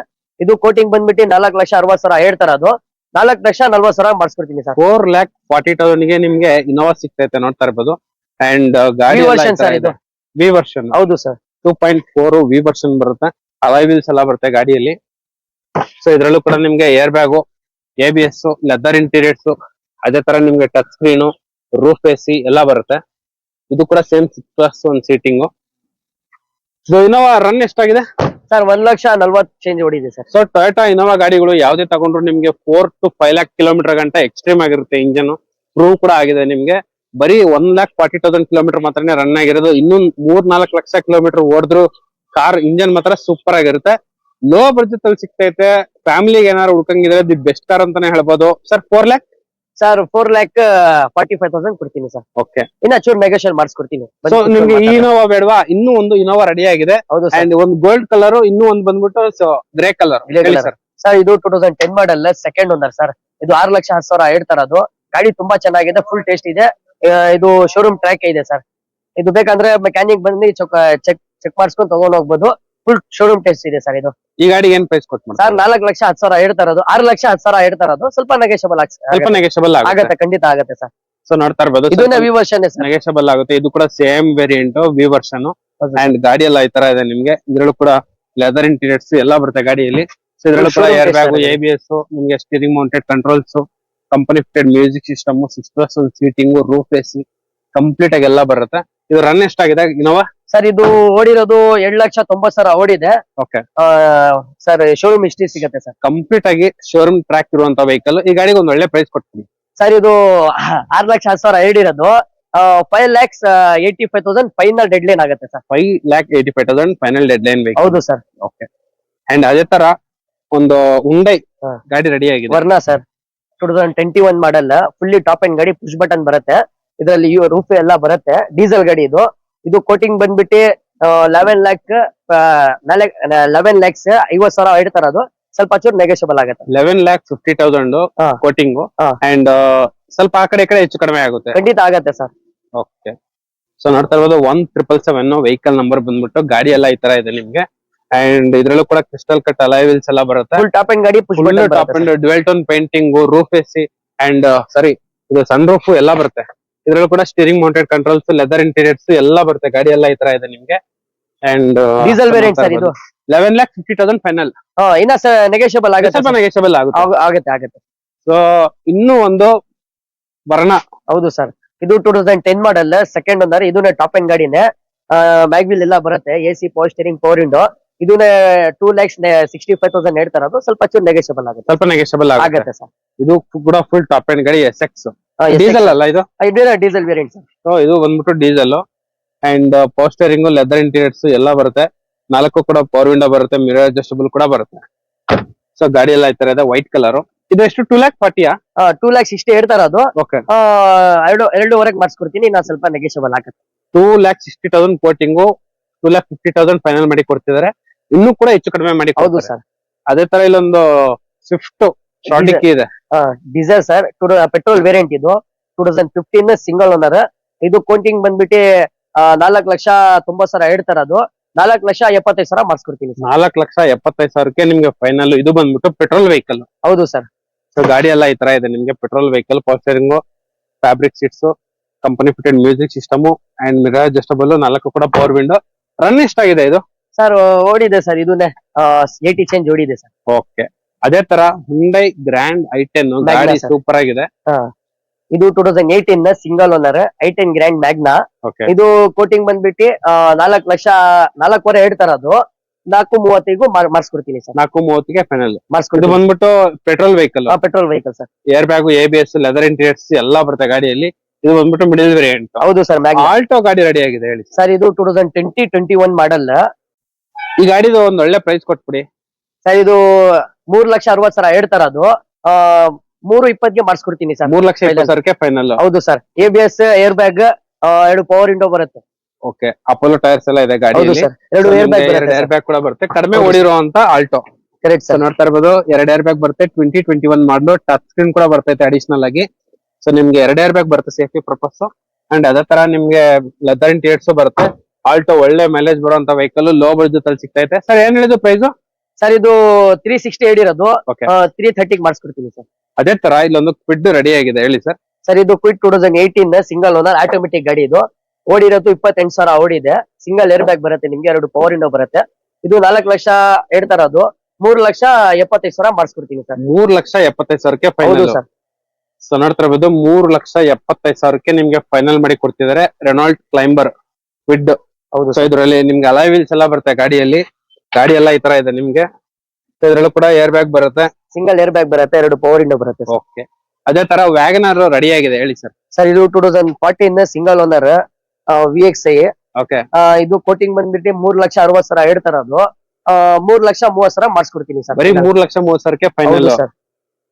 ಇದು ಕೋಟಿಂಗ್ ಬಂದ್ಬಿಟ್ಟು ನಾಲ್ಕು ಲಕ್ಷ ಅರವತ್ ಸಾವಿರ ಹೇಳ್ತಾರ ಅದು. ನಾಲ್ಕು ಲಕ್ಷ ನಲ್ವತ್ ಸಾವಿರ ಮಾಡಿಸ್ಕೊಡ್ತೀನಿ ಸರ್. ಫೋರ್ ಲ್ಯಾಕ್ ಫಾರ್ಟಿ ತೌಸಂಡ್ಗೆ ನಿಮ್ಗೆ ಇನೋವಾ ಸಿಗ್ತೈತೆ ನೋಡ್ತಾ ಇರ್ಬೋದು. ಅಂಡ್ ಗಾಡಿ version sir ಇದು. ವಿ ವರ್ಷನ್ ಹೌದು sir two point four V version ಬರುತ್ತೆ. ಅಲೈ ವೀಲ್ಸ್ ಎಲ್ಲ ಬರುತ್ತೆ ಗಾಡಿಯಲ್ಲಿ. ಸೊ ಇದ್ರಲ್ಲೂ ಕೂಡ ನಿಮ್ಗೆ air bag A B S leather interiors ಅದೇ ತರ ನಿಮ್ಗೆ touch screen roof A C ಎಲ್ಲ ಬರುತ್ತೆ. ಇದು ಕೂಡ same six plus one seating so Innova run ಎಷ್ಟಾಗಿದೆ? ಸರ್ ಒಂದ್ ಲಕ್ಷ ನಲ್ವತ್ ಚೇಂಜ್ ಹೊಡಿದೆ ಸರ್ ಸೊ ಟೊಯೋಟಾ ಇನೋವಾ ಗಾಡಿಗಳು ಯಾವ್ದೇ ತಗೊಂಡ್ರು ನಿಮ್ಗೆ four to five lakh kilometre ಗಂಟ ಎಕ್ಸ್ಟ್ರೀಮ್ ಆಗಿರುತ್ತೆ ಇಂಜನ್ ಪ್ರೂವ್ ಕೂಡ ಆಗಿದೆ ನಿಮ್ಗೆ. ಬರೀ one lakh forty thousand kilometre ಮಾತ್ರನೇ ರನ್ ಆಗಿರೋದು. ಇನ್ನೂ ಮೂರ್ ನಾಲ್ಕು ಲಕ್ಷ ಕಿಲೋಮೀಟರ್ ಓಡಿದ್ರು ಕಾರ್ ಇಂಜನ್ ಮಾತ್ರ ಸೂಪರ್ ಆಗಿರುತ್ತೆ. ಲೋ ಬಜೆಟ್ ಅಲ್ಲಿ ಸಿಗ್ತೈತೆ. ಫ್ಯಾಮಿಲಿಗೆ ಏನಾದ್ರು ಹುಡ್ಕಂಗಿದ್ರೆ ದಿ ಬೆಸ್ಟ್ ಕಾರ್ ಅಂತಾನೆ ಹೇಳ್ಬೋದು. Sir four lakh sir four lakh forty five thousand ಕೊಡ್ತೀನಿ ಸರ್ ಓಕೆ ಇನ್ನ ಚೂರ್ ನೆಗೋಷಿಯಲ್ ಮಾಡಿಸ್ಕೊಡ್ತೀನಿ. ಸೊ ನಿಮ್ಗೆ ಇನೋವಾ ಬೇಡವಾ? ಇನ್ನೂ ಒಂದು ಇನೋವಾ ರೆಡಿ ಆಗಿದೆ. ಹೌದು ಸರ್ ಅಂಡ್ ಒಂದು ಗೋಲ್ಡ್ ಕಲರ್ ಇನ್ನೂ ಒಂದು ಬಂದ್ಬಿಟ್ಟು ಗ್ರೇ ಕಲರ್ ಸರ್ ಇದು two thousand ten model second ಒಂದರ್ sir ಇದು ಆರು ಲಕ್ಷ ಹತ್ತು ಸಾವಿರ ಹೇಳ್ತಾರ ಅದು ಗಾಡಿ ತುಂಬಾ ಚೆನ್ನಾಗಿದೆ ಫುಲ್ ಟೇಸ್ಟ್ ಇದೆ. ಇದು ಶೋರೂಮ್ ಟ್ರ್ಯಾಕ್ ಇದೆ ಸರ್ ಇದು ಬೇಕಂದ್ರೆ ಮೆಕ್ಯಾನಿಕ್ ಬಂದು ಚೆಕ್ ಚೆಕ್ ಮಾಡಿಸ್ಕೊಂಡು ತಗೊಂಡ್ ಹೋಗ್ಬೋದು. ಫುಲ್ ಶೋರೂಮ್ ಟೆಸ್ಟ್ ಇದೆ ಸರ್ ಇದು. ಈ ಗಾಡಿಗೆ ಏನ್ ಪ್ರೈಸ್ ಕೊಟ್ಟು ಸರ್ ನಾಲ್ಕು ಲಕ್ಷ ಹತ್ತು ಸಾವಿರ ಹೇಳ್ತಾ ಇರೋದು ಆರು ಲಕ್ಷ ಹತ್ತು ಸಾವಿರ ಹೇಳ್ತಾ ಇರೋದು ಸ್ವಲ್ಪ ನೆಗೆಷಬಲ್ ಸ್ವಲ್ಪ ನೆಗೆಷಬಲ್ ಆಗುತ್ತೆ. ಖಂಡಿತ ಆಗುತ್ತೆ ಸರ್ ಸೊ ನೋಡ್ತಾ ಇರ್ಬೋದು. ಇದನ್ನ ವಿ ವರ್ಷನ್ ನೆಗೆಷಬಲ್ ಆಗುತ್ತೆ. ಇದು ಕೂಡ same variant V version and ಗಾಡಿ ಎಲ್ಲ ಈ ತರ ಇದೆ ನಿಮ್ಗೆ. ಇದ್ರಲ್ಲೂ ಕೂಡ ಲೆದರ್ ಇಂಟೀರಿಯರ್ಸ್ ಎಲ್ಲ ಬರುತ್ತೆ ಗಾಡಿಯಲ್ಲಿ. ಸೊ ಇದ್ರಲ್ಲೂ ಕೂಡ air bag A B S ನಿಮ್ಗೆ steering mounted controls company fitted music system six plus seating roof AC complete ಆಗಿ ಎಲ್ಲ ಬರುತ್ತೆ. ಇದು ರನ್ ಎಷ್ಟಾಗಿದೆ ಇನೋವಾ ಸರ್ ಇದು ಓಡಿರೋದು ಎರಡ್ ಲಕ್ಷ ತೊಂಬತ್ ಸಾವಿರ ಓಡಿದೆ. ಓಕೆ ಸರ್ ಶೋರೂಮ್ ಇಷ್ಟೇ ಸಿಗತ್ತೆ ಸರ್ ಕಂಪ್ಲೀಟ್ ಆಗಿ ಶೋರೂಮ್ ಟ್ರ್ಯಾಕ್ ಇರುವಂತ ವೆಹಿಕಲ್ ಈ ಗಾಡಿಗೆ ಒಂದ್ ಒಳ್ಳೆ ಪ್ರೈಸ್ ಕೊಡ್ತೀನಿ. ಸರ್ ಇದು ಆರ್ ಲಕ್ಷ ಹತ್ತು ಸಾವಿರ ಹೇಳಿರೋದು. Five lakhs eighty five thousand final deadline ಆಗುತ್ತೆ sir five lakh eighty five thousand final deadline ಬೇಕು ಹೌದು ಸರ್ ಓಕೆ ಅಂಡ್ ಅದೇ ತರ ಒಂದು ಉಂಡೈ ಗಾಡಿ ರೆಡಿ ಆಗಿದೆ. Verna sir two thousand twenty one model fully top end ಗಾಡಿ ಪುಷ್ ಬಟನ್ ಬರುತ್ತೆ. ಇದರಲ್ಲಿ ರೂಫ್ ಎಲ್ಲ ಬರುತ್ತೆ. ಡೀಸೆಲ್ ಗಾಡಿ ಇದು. ಇದು ಕೋಟಿಂಗ್ ಬಂದ್ಬಿಟ್ಟು ಲೆವೆನ್ ಲ್ಯಾಕ್ ಲೆವೆನ್ ಲ್ಯಾಕ್ಸ್ ಐವತ್ ಸಾವಿರ ಹೇಳ್ತಾರ ಅದು. ಸ್ವಲ್ಪ ಚೂರು ನೆಗೆಷಬಲ್ ಆಗುತ್ತೆ. Eleven lakh fifty thousand quoting and ಸ್ವಲ್ಪ ಆ ಕಡೆ ಈ ಕಡೆ ಹೆಚ್ಚು ಕಡಿಮೆ ಆಗುತ್ತೆ. ಖಂಡಿತ ಆಗತ್ತೆ ಸರ್. ಓಕೆ ಸೊ ನೋಡ್ತಾ ಇರ್ಬೋದು one triple seven vehicle number ಬಂದ್ಬಿಟ್ಟು ಗಾಡಿ ಎಲ್ಲ ಈ ತರ ಇದೆ ನಿಮ್ಗೆ. ಅಂಡ್ ಇದ್ರಲ್ಲೂ ಕೂಡ ಕ್ರಿಸ್ಟಲ್ ಕಟ್ ಅಲೈವಿಲ್ಸ್ ಎಲ್ಲ ಬರುತ್ತೆ. ಫುಲ್ ಟಾಪ್ ಅಂಡ್ ಗಾಡಿ full top end dual tone painting roof AC and sorry ಇದು ಸನ್ ರೂಫ್ ಎಲ್ಲ ಬರುತ್ತೆ. ಇದ್ರಲ್ಲೂ ಕೂಡ steering mounted controls leather interiors ಎಲ್ಲ ಬರುತ್ತೆ. ಗಾಡಿ ಎಲ್ಲ ಈ ತರ ಇದೆ ನಿಮ್ಗೆ. ಅಂಡ್ ಡೀಸೆಲ್ ವೇರಿಯಂಟ್ ಸರ್ ಇದು? Eleven lakh fifty thousand final ಇನ್ನ ನೆಗೆಷಬಲ್ ಆಗುತ್ತೆ ಸ್ವಲ್ಪ. ನೆಗೆಷಬಲ್ ಆಗುತ್ತೆ. ಆಗ- ಆಗತ್ತೆ ಆಗತ್ತೆ. ಸೊ ಇನ್ನೂ ಒಂದು ವರ್ಣ. ಹೌದು ಸರ್. ಇದು two thousand ten model second ಅಂದ್ರೆ ಇದನ್ನ ಟಾಪ್ ಅಂಡ್ ಗಾಡಿನೇ. ಮ್ಯಾಗ್ವಿಲ್ ಎಲ್ಲ ಬರುತ್ತೆ A C power steering power window ಇದನ್ನ two lakhs sixty five thousand ಹೇಳ್ತಾರ ಅದು ಸ್ವಲ್ಪ ಚೂರು ನೆಗೆಷಬಲ್ ಆಗುತ್ತೆ. ಸ್ವಲ್ಪ ನೆಗೆಷಬಲ್ ಆಗುತ್ತೆ. ಸರ್. ಇದು ಕೂಡ ಫುಲ್ ಟಾಪ್ ಅಂಡ್ ಗಾಡಿ ಎಸ್ ಎಕ್ಸ್ ಡೀಸೆಲ್ ಅಲ್ಲ ಇದು? ಡೀಸೆಲ್ ವೇರಿಯಂಟ್ ಸರ್ ಸೊ ಇದು ಬಂದ್ಬಿಟ್ಟು diesel and upholstering leather interiors ಎಲ್ಲ ಬರುತ್ತೆ. ನಾಲ್ಕು ಕೂಡ ಪವರ್ ವಿಂಡೋ ಬರುತ್ತೆ ಮಿರರ್ ಅಡ್ಜಸ್ಟಬಲ್ ಕೂಡ ಬರುತ್ತೆ. ಸೊ ಗಾಡಿ ಎಲ್ಲ ಈ ತರ ಇದೆ ವೈಟ್ ಕಲರ್ ಇದು ಎಷ್ಟು? ಟೂ ಲ್ಯಾಕ್ ಫಾರ್ಟಿಯಾ ಟೂ ಲ್ಯಾಕ್ ಸಿಕ್ಸ್ಟಿ ಹೇಳ್ತಾರ ಅದು ಓಕೆ ಎರಡು ಎರಡೂವರೆಗೆ ಮಾಡಿಸ್ಕೊಡ್ತೀನಿ ನಾ ಸ್ವಲ್ಪ ನೆಗೆಷಬಲ್ ಹಾಕುತ್ತೆ two lakh sixty thousand quoting two lakh fifty thousand final ಮಾಡಿ ಕೊಡ್ತಿದ್ದಾರೆ. ಇನ್ನೂ ಕೂಡ ಹೆಚ್ಚು ಕಡಿಮೆ ಮಾಡಿ ಹೌದು ಸರ್. ಅದೇ ತರ ಇಲ್ಲೊಂದು ಸ್ವಿಫ್ಟ್ ಇದೆ. Diesel sir two petrol variant ಇದು two thousand fifteen single owner ಇದು ಕೌಂಟಿಂಗ್ ಬಂದ್ಬಿಟ್ಟು ನಾಲ್ಕು ಲಕ್ಷ ತೊಂಬತ್ ಸಾವಿರ ಹೇಳ್ತಾರ ಅದು ನಾಲ್ಕು ಲಕ್ಷ ಎಪ್ಪತ್ತೈದು ಸಾವಿರ ಮಾಡಿಸ್ಕೊಡ್ತೀನಿ. ನಾಲ್ಕು ಲಕ್ಷ ಎಪ್ಪತ್ತೈದು ಸಾವಿರಕ್ಕೆ ನಿಮ್ಗೆ ಫೈನಲ್ ಇದು ಬಂದ್ಬಿಟ್ಟು ಪೆಟ್ರೋಲ್ ವೆಹಿಕಲ್ ಹೌದು ಸರ್ ಸೊ ಗಾಡಿ ಎಲ್ಲ ಈ ತರ ಇದೆ. ನಿಮ್ಗೆ petrol vehicle upholstering fabric seats company fitted music system and mirror adjustable ನಾಲ್ಕು ಕೂಡ ಪವರ್ ವಿಂಡೋ ರನ್ ಎಷ್ಟಾಗಿದೆ ಇದು? ಸರ್ ಓಡಿದೆ ಸರ್ ಇದನ್ನೇ ಏಟಿ ಚೇಂಜ್ ಓಡಿದೆ ಸರ್ ಓಕೆ ಅದೇ ತರ Hyundai grand I ten Magna, ಗಾಡಿ sir. ಸೂಪರ್ ಆಗಿದೆ. ಇದು two thousand eighteen single owner I ten grand Magna okay ಇದು ಕೋಟಿಂಗ್ ಬಂದ್ಬಿಟ್ಟು ನಾಲ್ಕು ಲಕ್ಷ ನಾಲ್ಕೂವರೆ ಹೇಳ್ತಾರ ಅದು ನಾಲ್ಕು ಮೂವತ್ತೈಗೂ ಮಾಡಿಸ್ಕೊಡ್ತೀನಿ ಸರ್. ನಾಲ್ಕು ಮೂವತ್ತಿಗೆ ಫೈನಲ್ ಇದು ಮಾಡಿಸ್ಕೊಡ್ತೀನಿ ಬಂದ್ಬಿಟ್ಟು petrol vehicle petrol vehicle sir. Air bag A B S leather interiors ಎಲ್ಲಾ ಬರುತ್ತೆ ಗಾಡಿಯಲ್ಲಿ. ಇದು ಬಂದ್ಬಿಟ್ಟು ಮಿಡಿಲ್ ವೇರಿಯಂಟ್ ಹೌದು ಸರ್ ಮ್ಯಾಗ್ ಆಲ್ಟೋ ಗಾಡಿ ರೆಡಿ ಆಗಿದೆ ಹೇಳಿ. ಸರ್ ಇದು two thousand twenty twenty one model ಈ ಗಾಡಿದು ಒಂದ್ ಒಳ್ಳೆ ಪ್ರೈಸ್ ಕೊಟ್ಬಿಡಿ. ಸರ್ ಇದು ಮೂರ್ ಲಕ್ಷ ಅರವತ್ ಸಾವಿರ ಹೇಳ್ತಾರ ಅದು ಆ, ಮೂರು ಇಪ್ಪತ್ಗೆ ಮಾಡಿಸ್ಕೊಡ್ತೀನಿ ಸರ್. ಮೂರ್ ಲಕ್ಷ ಇಪ್ಪತ್ತು ಸಾವಿರಕ್ಕೆ ಫೈನಲ್ ಹೌದು sir. A B S air bag ಎರಡು ಪವರ್ ವಿಂಡೋ ಬರುತ್ತೆ. ಓಕೆ ಅಪೋಲೋ ಟೈರ್ಸ್ ಎಲ್ಲ ಇದೆ ಹೌದು ಗಾಡಿಯಲ್ಲಿ ಸರ್. ಎರಡು ಏರ್ ಬ್ಯಾಗ್ ಎರಡು ಏರ್ ಬರುತ್ತೆ ಬ್ಯಾಗ್ ಕೂಡ ಬರುತ್ತೆ. ಕಡಿಮೆ ಹೌದು. ಓಡಿರುವಂತ ಆಲ್ಟೋ ಕರೆಕ್ಟ್ ಸೊ ಸರ್. ನೋಡ್ತಾ ಇರ್ಬೋದು ಎರಡು ಏರ್ ಬ್ಯಾಗ್ ಬರುತ್ತೆ. Twenty twenty one model touch screen ಕೂಡ ಬರ್ತೈತೆ ಅಡಿಷನಲ್ ಆಗಿ. ಸೊ ನಿಮ್ಗೆ ಎರಡು ಏರ್ ಬ್ಯಾಗ್ ಬರುತ್ತೆ ಸೇಫ್ಟಿ ಪರ್ಪಸ್ ಅಂಡ್ ಅದೇ ತರ ನಿಮ್ಗೆ ಲೆದರ್ ಇಂಟೀರಿಯರ್ಸ್ ಬರುತ್ತೆ. ಆಲ್ಟೋ ಒಳ್ಳೆ ಮೈಲೇಜ್ ಬರುವಂತ ವೆಹಿಕಲ್ ಲೋ ಬಜೆಟ್ ಅಲ್ಲಿ ಸಿಗ್ತೈತೆ. ಸರ್ ಏನ್ ಹೇಳಿದ್ರು ಪ್ರೈಸ್ ಸರ್ ಇದು ತ್ರೀ ಸಿಕ್ಸ್ಟಿ ಹೇಳಿರೋದು ಇರೋದು. ತ್ರೀ ಥರ್ಟಿಗೆ ಮಾಡಿಸ್ಕೊಡ್ತೀನಿ ಸರ್ ಅದೇ ತರ ಇಲ್ಲೊಂದು ಕ್ವಿಡ್ ರೆಡಿ ಆಗಿದೆ ಹೇಳಿ ಸರ್ ಸರ್ ಇದು Kwid two thousand eighteen single owner automatic ಗಾಡಿ ಇದು. ಓಡಿರೋದು ಇಪ್ಪತ್ತೆಂಟು ಸಾವಿರ ಓಡಿದೆ. ಸಿಂಗಲ್ ಏರ್ ಬ್ಯಾಗ್ ಬರುತ್ತೆ ನಿಮ್ಗೆ ಎರಡು ಪವರ್ ಇಂಡೋ ಬರುತ್ತೆ. ಇದು ನಾಲ್ಕು ಲಕ್ಷ ಹೇಳ್ತಾರ ಅದು ಮೂರು ಲಕ್ಷ ಎಪ್ಪತ್ತೈದು ಸಾವಿರ ಮಾಡಿಸ್ಕೊಡ್ತೀನಿ ಸರ್ ಮೂರ್ ಲಕ್ಷ ಎಪ್ಪತ್ತೈದು ಸಾವಿರಕ್ಕೆ ಹೌದು ಫೈನಲ್ ಸರ್ ಸೊ ನೋಡ್ತಾ ಇರ್ಬೋದು ಮೂರ್ ಲಕ್ಷ ಎಪ್ಪತ್ತೈದು ಸಾವಿರಕ್ಕೆ ನಿಮ್ಗೆ ಫೈನಲ್ ಮಾಡಿ ಕೊಡ್ತಿದ್ದಾರೆ ರೆನಾಲ್ಡ್ ಕ್ಲೈಂಬರ್ ಕ್ವಿಡ್ ಹೌದು ಸೊ ಇದರಲ್ಲಿ ನಿಮ್ಗೆ ಅಲೈ ವೀಲ್ಸ್ ಎಲ್ಲ ಬರುತ್ತೆ ಗಾಡಿಯಲ್ಲಿ. ಗಾಡಿ ಎಲ್ಲ ಈ ತರ ಇದೆ ನಿಮ್ಗೆ. ಇದ್ರಲ್ಲೂ ಕೂಡ ಏರ್ ಬ್ಯಾಗ್ ಬರುತ್ತೆ. ಸಿಂಗಲ್ ಏರ್ ಬ್ಯಾಗ್ ಬರುತ್ತೆ ಎರಡು ಪವರ್ ಇಂಡೋ ಬರುತ್ತೆ ಸರ್ ಓಕೆ ಅದೇ ತರ ವ್ಯಾಗನರ್ ರೆಡಿ ಆಗಿದೆ ಹೇಳಿ ಸರ್ ಸರ್ ಇದು two thousand fourteen single owner V X I okay ಇದು ಕೋಟಿಂಗ್ ಬಂದ್ಬಿಟ್ಟು ಮೂರ್ ಲಕ್ಷ ಅರವತ್ ಸಾವಿರ ಹೇಳ್ತಾರ ಅದು. ಆ, ಮೂರ್ ಲಕ್ಷ ಮೂವತ್ ಸಾವಿರ ಮಾಡಿಸ್ಕೊಡ್ತೀನಿ ಸರ್ ಬರೀ ಮೂರ್ ಲಕ್ಷ ಮೂವತ್ ಸಾವಿರಕ್ಕೆ ಫೈನಲ್ ಹೌದು ಸರ್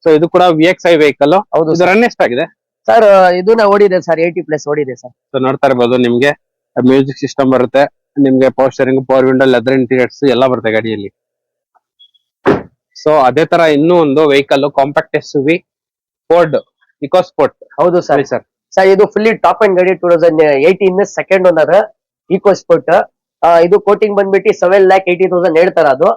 ಸೊ ಇದು ಕೂಡ ವಿ ಎಕ್ಸ್ ಐ ವೆಹಿಕಲ್ ಹೌದು ಇದು ರನ್ ಎಷ್ಟಾಗಿದೆ ಸರ್ ಇದನ್ನ ಓಡಿದೆ ಸರ್ ಏಯ್ಟಿ ಪ್ಲಸ್ ಓಡಿದೆ ಸರ್ ಸೊ ನೋಡ್ತಾ ಇರ್ಬೋದು ನಿಮ್ಗೆ. ಮ್ಯೂಸಿಕ್ ಸಿಸ್ಟಮ್ ಬರುತ್ತೆ. ನಿಮ್ಗೆ power steering power window leather interiors ಎಲ್ಲ ಬರುತ್ತೆ ಗಾಡಿಯಲ್ಲಿ. ಸೊ ಅದೇ ತರ ಇನ್ನೂ ಒಂದು vehicle compact S V Ford EcoSport ಹೌದು ಸರ್. Sir sir. ಇದು ಫುಲ್ಲಿ ಟಾಪ್ ಅಂಡ್ ಗಾಡಿ two thousand eighteen second owner EcoSport ಇದು ಕೋಟಿಂಗ್ ಬಂದ್ಬಿಟ್ಟು ಸೆವೆನ್ ಲ್ಯಾಕ್ ಏಯ್ಟಿ ತೌಸಂಡ್ ಹೇಳ್ತಾರ ಅದು.